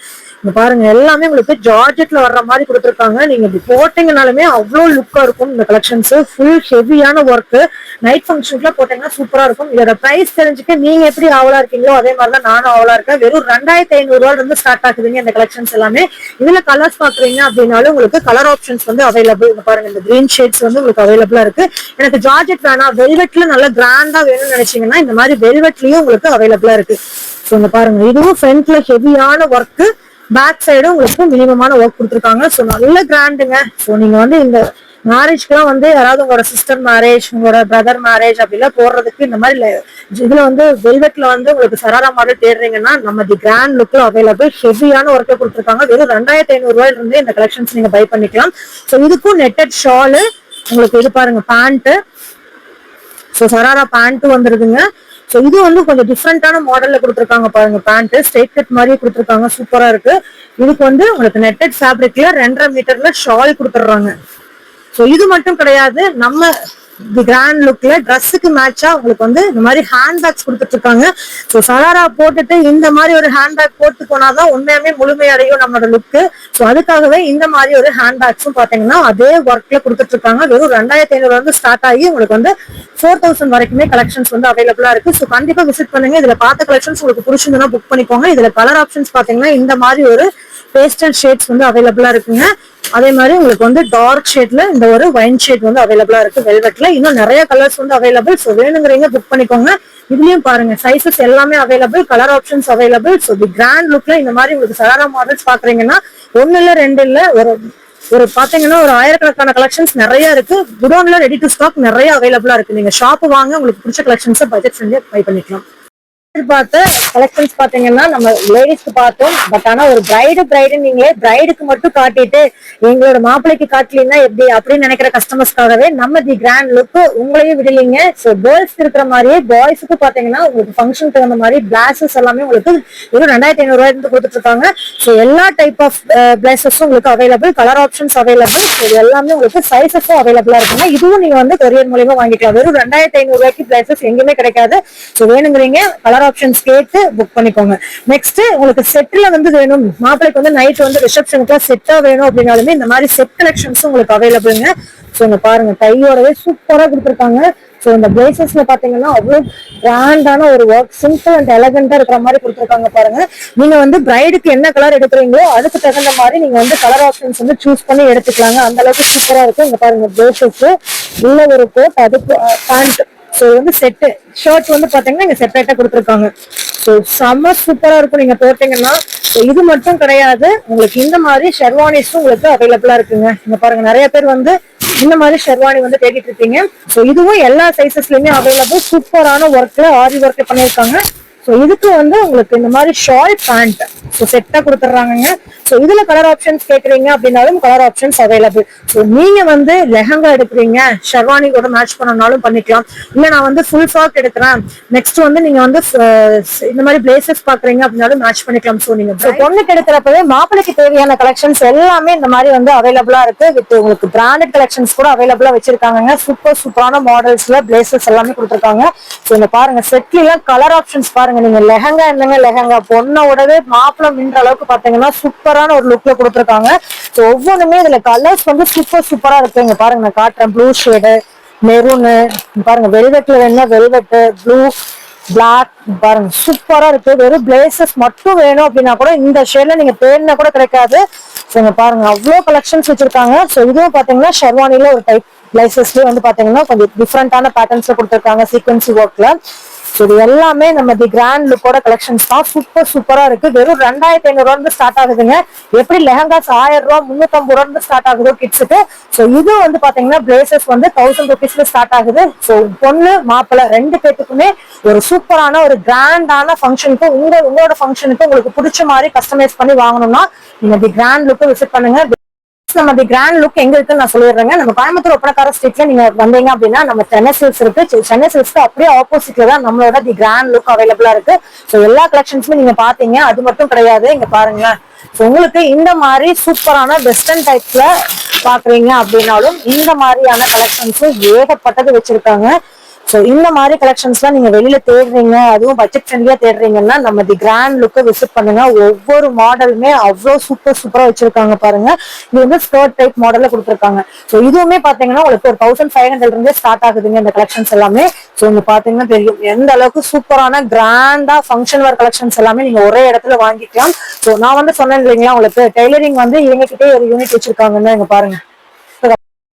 [SPEAKER 2] இங்க பாருங்க எல்லாமே உங்களுக்கு ஜார்ஜெட்ல வர்ற மாதிரி கொடுத்துருக்காங்க. நீங்க இப்படி போட்டீங்கனாலுமே அவ்வளோ லுக்கா இருக்கும் இந்த கலெக்ஷன்ஸ் ஃபுல் ஹெவியான ஒர்க் நைட் ஃபங்க்ஷனுக்குல போட்டீங்கன்னா சூப்பரா இருக்கும். இதோட பிரைஸ் தெரிஞ்சுக்க நீங்க எப்படி ஆவலா இருக்கீங்களோ அதே மாதிரி தான் நானும் ஆவலா இருக்கேன். வெறும் ரெண்டாயிரத்தி ஐநூறு ரூபாய் இருந்து ஸ்டார்ட் ஆகுதுங்க இந்த கலெக்ஷன்ஸ் எல்லாமே. இதுல கலர்ஸ் பாக்குறீங்க அப்படின்னாலும் உங்களுக்கு கலர் ஆப்ஷன்ஸ் வந்து அவைலபிள் பாருங்க இந்த கிரீன் ஷேட்ஸ் வந்து உங்களுக்கு அவைலபிளா இருக்கு. எனக்கு ஜார்ஜெட் வேணாம். வெல்வெட்ல நல்லா கிராண்டா வேணும்னு நினைச்சீங்கன்னா இந்த மாதிரி வெல்வெட்லயும் உங்களுக்கு அவைலபிளா இருக்கு. ஸோ இந்த பாருங்க இதுவும் ஃப்ரண்ட்ல ஹெவியான ஒர்க்கு பேக் சைடும் உங்களுக்கு மினிமமான ஒர்க் கொடுத்துருக்காங்க ஸோ நல்ல கிராண்டுங்க ஸோ நீங்கள் வந்து இந்த மேரேஜ்க்குலாம் வந்து யாராவது உங்களோட சிஸ்டர் மேரேஜ் உங்களோட பிரதர் மேரேஜ் அப்படிலாம் போடுறதுக்கு இந்த மாதிரி இதில் இதுல வந்து வெல்வெட்ல வந்து உங்களுக்கு சராரா மாடல் தேடுறீங்கன்னா நம்ம தி கிராண்ட் லுக்ல அவைலபிள் ஹெவியான ஒர்க்கை கொடுத்துருக்காங்க. வெறும் ரெண்டாயிரத்தி ஐநூறு ரூபாயில இருந்து இந்த கலெக்ஷன்ஸ் நீங்க பை பண்ணிக்கலாம். ஸோ இதுக்கும் நெட்டட் ஷாலு உங்களுக்கு இது பாருங்க பேண்ட்டு ஸோ சராரா பேண்ட்டும் வந்துருதுங்க. ஸோ இது வந்து கொஞ்சம் டிஃப்ரெண்டான மாடல்ல கொடுத்துருக்காங்க பாருங்க பேண்ட் ஸ்ட்ரெயிட் கட் மாதிரியே கொடுத்துருக்காங்க சூப்பரா இருக்கு. இதுக்கு வந்து உங்களுக்கு நெட்டட் ஃபேப்ரிக்ல ரெண்டரை மீட்டர்ல ஷால் கொடுத்துட்றாங்க. ஸோ இது மட்டும் கிடையாது நம்ம கிராண்ட் லுக்ல ட்ரெஸ்ஸுக்கு மேட்சா உங்களுக்கு வந்து இந்த மாதிரி ஹேண்ட் பேக்ஸ் கொடுத்துட்டு இருக்காங்க ஸோ சலாரா போட்டுட்டு இந்த மாதிரி ஒரு ஹேண்ட் பேக் போட்டு போனாதான் உண்மையாவே முழுமையடையும் நம்மளோட லுக்கு ஸோ அதுக்காகவே இந்த மாதிரி ஒரு ஹேண்ட் பேக்ஸும் பாத்தீங்கன்னா அதே ஒர்க்ல கொடுத்துட்டு இருக்காங்க வெறும் ரெண்டாயிரத்தி ஐநூறுல இருந்து ஸ்டார்ட் ஆகி உங்களுக்கு வந்து ஃபோர் தௌசண்ட் வரைக்குமே கலெக்ஷன்ஸ் வந்து அவைலபிளா இருக்கு. ஸோ கண்டிப்பா விசிட் பண்ணுங்க. இதுல பார்த்த கலெக்ஷன்ஸ் உங்களுக்கு பிடிச்சிருந்தா புக் பண்ணிக்கோங்க. இதுல கலர் ஆப்ஷன்ஸ் பாத்தீங்கன்னா இந்த மாதிரி ஒரு பேஸ்டல் ஷேட்ஸ் வந்து அவைலபிளா இருக்குங்க. அதே மாதிரி உங்களுக்கு வந்து டார்க் ஷேட்ல இந்த ஒரு ஒயின் ஷேட் வந்து அவைலபிளா இருக்கு வெல்வெட்ல இன்னும் நிறைய கலர்ஸ் வந்து அவைலபிள் ஸோ வேணுங்கிறீங்க புக் பண்ணிக்கோங்க. இதுலயும் பாருங்க சைசஸ் எல்லாமே available colour options available so the grand லுக்ல இந்த மாதிரி உங்களுக்கு சராரா மாடல்ஸ் பாக்குறீங்கன்னா ஒன்னு இல்ல ரெண்டு இல்ல ஒரு ஒரு பாத்தீங்கன்னா ஒரு ஆயிரக்கணக்கான கலெக்ஷன்ஸ் நிறைய இருக்கு. குடோன்ல ரெடி டு ஸ்டாக் நிறைய அவைலபிளா இருக்கு. நீங்க ஷாப் வாங்க உங்களுக்கு பிடிச்ச கலெக்ஷன்ஸ் பட்ஜெட் ஃப்ரெண்ட்லியா பை பண்ணிக்கலாம். பார்த்த கலெக்ஷன்ஸ் பாத்தீங்கன்னா நம்ம லேடிஸ்க்கு பார்த்தோம். பட் ஆனா ஒரு பிரைடு பிரைடு நீங்களே பிரைடுக்கு மட்டும் காட்டிட்டு எங்களோட மாப்பிள்ளைக்கு காட்டலீங்கன்னா எப்படி அப்படின்னு நினைக்கிற கஸ்டமர்ஸ்க்காகவே நம்ம தி கிராண்ட் லுக் உங்களையும் விடலீங்க. ஸோ கேர்ள்ஸ் இருக்கிற மாதிரியே பாய்ஸுக்கு பாத்தீங்கன்னா உங்களுக்கு ஃபங்க்ஷன் தகுந்த மாதிரி பிளாசஸ் எல்லாமே உங்களுக்கு ஒரு ரெண்டாயிரத்தி ஐநூறு ரூபாய் கொடுத்துட்டு இருக்காங்க. ஸோ எல்லா டைப் ஆஃப் கிளாஸஸும் உங்களுக்கு available colour options available so இது எல்லாமே உங்களுக்கு சைசஸும் அவைலபிளா இருக்குங்க. இதுவும் நீங்க வந்து கொரியர் மூலியமா வாங்கிக்கலாம். வெறும் ரெண்டாயிரத்தி ஐநூறு ரூபாய்க்கு எங்கேயுமே கிடைக்காது. ஸோ வேணுங்கிறீங்க கலர் ஆப்ஷன்ஸ் கேட்டு புக் பண்ணிக்கோங்க. நெக்ஸ்ட் உங்களுக்கு செட்டில் வந்து வேணும். மாப்பிளைக்கு வந்து நைட் வந்து ரிசப்ஷனுக்கு செட்டா வேணும் அப்படின்னாலுமே இந்த மாதிரி செட் கலெக்ஷன்ஸும் உங்களுக்கு அவைலபிள்ங்க ஸோ இங்க பாருங்க கையோடவே சூப்பரா கொடுத்துருக்காங்க. ஸோ இந்த பிளேசஸ்ல பாத்தீங்கன்னா அவ்வளவு கிராண்டான ஒரு ஒர்க் சிம்பிள் அண்ட் எலகண்டா இருக்கிற மாதிரி கொடுத்துருக்காங்க பாருங்க. நீங்க வந்து பிரைடுக்கு என்ன கலர் எடுக்கிறீங்களோ அதுக்கு தகுந்த மாதிரி நீங்க வந்து கலர் ஆப்ஷன்ஸ் வந்து சூஸ் பண்ணி எடுத்துக்கலாங்க. அந்த அளவுக்கு சூப்பரா இருக்கும் இங்க பாருங்க பிளேசஸ் உள்ள ஒரு கோட் அதுக்கு பேண்ட் ஸோ வந்து செட்டு ஷர்ட் வந்து பார்த்தீங்கன்னா இங்க செப்பரேட்டாக கொடுத்துருக்காங்க. ஸோ செம்ம சூப்பரா இருக்கும் நீங்க போட்டீங்கன்னா. இது மட்டும் கிடையாது. உங்களுக்கு இந்த மாதிரி ஷெர்வானிஸும் உங்களுக்கு அவைலபிளா இருக்குங்க. இங்க பாருங்க நிறைய பேர் வந்து இந்த மாதிரி ஷெர்வானி வந்து தேடிட்டு இருக்கீங்க. ஸோ இதுவும் எல்லா சைசஸ்லையுமே அவைலபிள் சூப்பரான ஒர்க்கில் ஆரி ஒர்க் பண்ணியிருக்காங்க. ஸோ இதுக்கு வந்து உங்களுக்கு இந்த மாதிரி ஷால் பேண்ட் ஸோ செட்டா கொடுத்துட்றாங்க ஸோ இதுல கலர் ஆப்ஷன்ஸ் கேட்குறீங்க அப்படின்னாலும் கலர் ஆப்ஷன்ஸ் அவைலபிள் ஸோ நீங்க வந்து லெஹங்கா எடுக்கிறீங்க ஷெர்வானி கூட மேட்ச் பண்ணனாலும் பண்ணிக்கலாம். இல்ல நான் வந்து ஃபுல் ஃப்ராக் எடுக்கிறேன். நெக்ஸ்ட் வந்து நீங்க வந்து இந்த மாதிரி பிளேசஸ் பாக்குறீங்க அப்படின்னாலும் மேட்ச் பண்ணிக்கலாம். ஸோ நீங்க So, பொண்ணுக்கு எடுக்கிறப்பவே மாப்பிளைக்கு தேவையான கலெக்ஷன்ஸ் எல்லாமே இந்த மாதிரி வந்து அவைலபிளா இருக்கு. வித் உங்களுக்கு பிராண்டட் கலெக்ஷன்ஸ் கூட அவைலபிளா வச்சிருக்காங்க சூப்பர் சூப்பரான மாடல்ஸ்ல பிளேசஸ் எல்லாமே கொடுத்துருக்காங்க. ஸோ இந்த பாருங்க செட்ல எல்லாம் கலர் ஆப்ஷன்ஸ் பாருங்க. நீங்க லெஹங்கா இல்லைங்க லெஹங்கா. பொண்ணோடவே மாப்பிளம் மின்ற அளவுக்கு பாத்தீங்கன்னா சூப்பரான ஒரு லுக்ல கொடுத்துருக்காங்க. ஸோ ஒவ்வொன்றுமே இதுல கலர்ஸ் வந்து சூப்பர் சூப்பரா இருக்கு. இங்க பாருங்க நான் காட்டுறேன் ப்ளூ ஷேடு மெரூனு பாருங்க வெல்வெட்ல வேணும்னா வெல்வெட்டு ப்ளூ பிளாக் பாருங்க சூப்பரா இருக்கு. வெறும் பிளேசஸ் மட்டும் வேணும் அப்படின்னா கூட இந்த ஷேட்ல நீங்க தேடினா கூட கிடைக்காது. ஸோ பாருங்க அவ்வளோ கலெக்ஷன்ஸ் வச்சிருக்காங்க. ஸோ இதுவும் பாத்தீங்கன்னா ஷெர்வானில ஒரு டைப் பிளேசஸ்லயே வந்து பாத்தீங்கன்னா கொஞ்சம் டிஃப்ரெண்டான பேட்டர்ன்ஸ்ல கொடுத்துருக்காங்க சீக்வன்சி ஒர்க்ல இது எல்லாமே நம்ம தி கிராண்ட் லுக்கோட கலெக்ஷன்ஸ் தான். சூப்பர் சூப்பரா இருக்கு. வெறும் ரெண்டாயிரத்தி ஐநூறு ரூபா ஸ்டார்ட் ஆகுதுங்க. எப்படி லெஹங்காஸ் ஆயிரம் ரூபா முன்னூத்தம்பது ரூபா ஸ்டார்ட் ஆகுதோ கிட்ஸுக்கு ஸோ இது வந்து பாத்தீங்கன்னா பிளேசஸ் வந்து தௌசண்ட் ருபீஸ்ல ஸ்டார்ட் ஆகுது. ஸோ பொண்ணு மாப்பிள்ளை ரெண்டு பேத்துக்குமே ஒரு சூப்பரான ஒரு கிராண்டான ஃபங்க்ஷனுக்கு உங்க உங்களோட ஃபங்க்ஷனுக்கு உங்களுக்கு பிடிச்ச மாதிரி கஸ்டமைஸ் பண்ணி வாங்கணும்னா நீங்க தி கிராண்ட் லுக்கு விசிட் பண்ணுங்க. நம்ம தி கிராண்ட் லுக் எங்க இருக்குன்னு நான் சொல்லிடுறேங்க. நம்ம கோயம்புத்தூர் ஒப்பனக்கார ஸ்ட்ரீட்ல நீங்க வந்தீங்க அப்படின்னா நம்ம சென்னை சில்க்ஸ் இருக்கு. சென்னை சில்ஸ்க்கு அப்படியே ஆப்போசிட்ல தான் நம்மளோட தி கிராண்ட் லுக் அவைலபிளா இருக்கு. ஸோ எல்லா கலெக்ஷன்ஸுமே நீங்க பாத்தீங்க அது மட்டும் கிடையாது. இங்க பாருங்க ஸோ உங்களுக்கு இந்த மாதிரி சூப்பரான வெஸ்டர்ன் டைப்ல பாக்குறீங்க அப்படின்னாலும் இந்த மாதிரியான கலெக்ஷன்ஸும் ஏகப்பட்டது வச்சிருக்காங்க. ஸோ இந்த மாதிரி கலெக்ஷன்ஸ்லாம் நீங்க வெளியில தேடுறீங்க அதுவும் பட்ஜெட் ஃப்ரெண்ட்லியா தேடுறீங்கன்னா நம்ம தி கிராண்ட் லுக்கை விசிட் பண்ணுங்க. ஒவ்வொரு மாடலுமே அவ்வளோ சூப்பர் சூப்பராக வச்சிருக்காங்க பாருங்க. இது வந்து ஸ்கர்ட் டைப் மாடல்ல கொடுத்துருக்காங்க. ஸோ இதுவுமே பாத்தீங்கன்னா உங்களுக்கு ஒரு தௌசண்ட் ஃபைவ் ஹண்ட்ரட் இருந்தே ஸ்டார்ட் ஆகுதுங்க இந்த கலெக்ஷன்ஸ் எல்லாமே. ஸோ இங்க பாத்தீங்கன்னா தெரியும் எந்த அளவுக்கு சூப்பரான கிராண்டா ஃபங்க்ஷன் வேர் கலெக்ஷன்ஸ் எல்லாமே நீங்க ஒரே இடத்துல வாங்கிக்கலாம். ஸோ நான் வந்து சொன்னேன் இல்லைங்களா உங்களுக்கு டெய்லரிங் வந்து இவங்க கிட்டே ஒரு யூனிட் வச்சிருக்காங்கன்னு இங்க பாருங்க.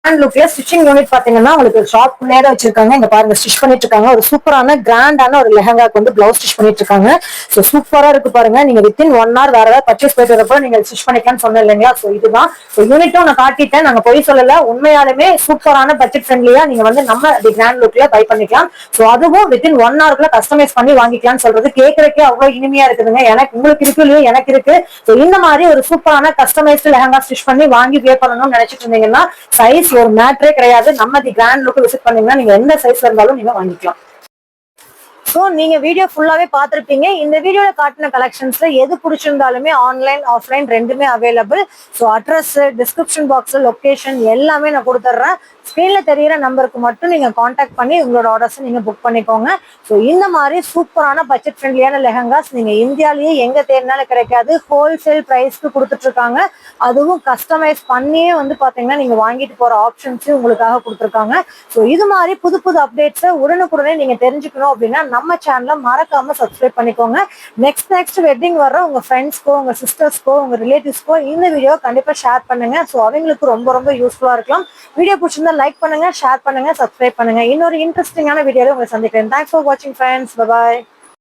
[SPEAKER 2] கிராண்ட் லுக்ல ஸ்டிச்சிங் யூனிட் பாத்தீங்கன்னா உங்களுக்கு ஷாப் நேர வச்சிருக்காங்க. இங்க பாருங்க ஸ்டிச் பண்ணிட்டு இருக்காங்க ஒரு சூப்பரான கிராண்டான ஒரு லெஹங்காக்கு வந்து பிளவுஸ் ஸ்டிச் பண்ணிட்டு இருக்காங்க சோ சூப்பரா இருக்கு பாருங்க. நீங்க வித்தின் ஒன் ஹவர் வேற ஏதாவது பர்ச்சேஸ் போயிட்டு வரப்போ நீங்க ஸ்டிச் பண்ணிக்கலாம்னு சொன்னேன் இல்லைங்களா? சோ இதுதான். ஸோ யூனிட்டும் நான் காட்டிட்டேன். நாங்க போய் சொல்லல. உண்மையாலுமே சூப்பரான பட்ஜெட் ஃப்ரெண்ட்லியா நீங்க வந்து நம்ம தி கிராண்ட் லுக்ல பை பண்ணிக்கலாம். சோ அதுவும் வித்தின் ஒன் ஹவர்க்குள்ள கஸ்டமைஸ் பண்ணி வாங்கிக்கலாம்னு சொல்றது கேட்கறக்கே அவ்வளவு இனிமையா இருக்குதுங்க. எனக்கு உங்களுக்கு இருக்கு இல்லையோ? எனக்கு இருக்கு. சோ இந்த மாதிரி ஒரு சூப்பரான கஸ்டமைஸ்டு லெஹங்கா ஸ்டிச் பண்ணி வாங்கி பே பண்ணணும்னு நினைச்சிட்டு இருந்தீங்கன்னா சைஸ் ஒரு மேட்ரே கிடையாது. நம்ம தி கிராண்ட் லுக்கு விசிட் பண்ணீங்கன்னா நீங்க எந்த சைஸ்ல இருந்தாலும் நீங்க வாங்கிக்கலாம். ஸோ நீங்க வீடியோ ஃபுல்லாவே பார்த்துருப்பீங்க. இந்த வீடியோல காட்டின கலெக்ஷன்ஸ்ல எது பிடிச்சிருந்தாலுமே ஆன்லைன் ஆஃப்லைன் ரெண்டுமே available so address description box location எல்லாமே நான் கொடுத்துட்றேன். ஸ்க்ரீனில் தெரியிற நம்பருக்கு மட்டும் நீங்கள் காண்டாக்ட் பண்ணி உங்களோட ஆர்டர்ஸை நீங்கள் புக் பண்ணிக்கோங்க. ஸோ இந்த மாதிரி சூப்பரான பட்ஜெட் ஃப்ரெண்ட்லியான லெஹங்காஸ் நீங்கள் இந்தியாலேயே எங்கே தேடினாலும் கிடைக்காது. ஹோல்சேல் ப்ரைஸ்க்கு கொடுத்துட்ருக்காங்க. அதுவும் கஸ்டமைஸ் பண்ணியே வந்து பார்த்தீங்கன்னா நீங்கள் வாங்கிட்டு போகிற ஆப்ஷன்ஸும் உங்களுக்காக கொடுத்துருக்காங்க. ஸோ இது மாதிரி புது புது அப்டேட்ஸை உடனுக்குடனே நீங்கள் தெரிஞ்சுக்கணும் அப்படின்னா நம்ம சேனலை மறக்காமல் சப்ஸ்கிரைப் பண்ணிக்கோங்க. நெக்ஸ்ட் நெக்ஸ்ட் வெட்டிங் வர உங்கள் ஃப்ரெண்ட்ஸ்க்கோ உங்கள் சிஸ்டர்ஸ்க்கோ உங்கள் ரிலேட்டிவ்ஸ்க்கோ இந்த வீடியோ கண்டிப்பாக ஷேர் பண்ணுங்க. ஸோ அவங்களுக்கு ரொம்ப ரொம்ப யூஸ்ஃபுல்லாக இருக்கலாம். வீடியோ பிடிச்சிருந்தா லைக் பண்ணுங்க ஷேர் பண்ணுங்க சப்ஸ்கிரைப் பண்ணுங்க. இன்னொரு இன்ட்ரெஸ்டிங்கான வீடியோவில் உங்களை சந்திக்கிறேன். தேங்க்ஸ் ஃபார் வாட்சிங் ஃப்ரெண்ட்ஸ் பாய்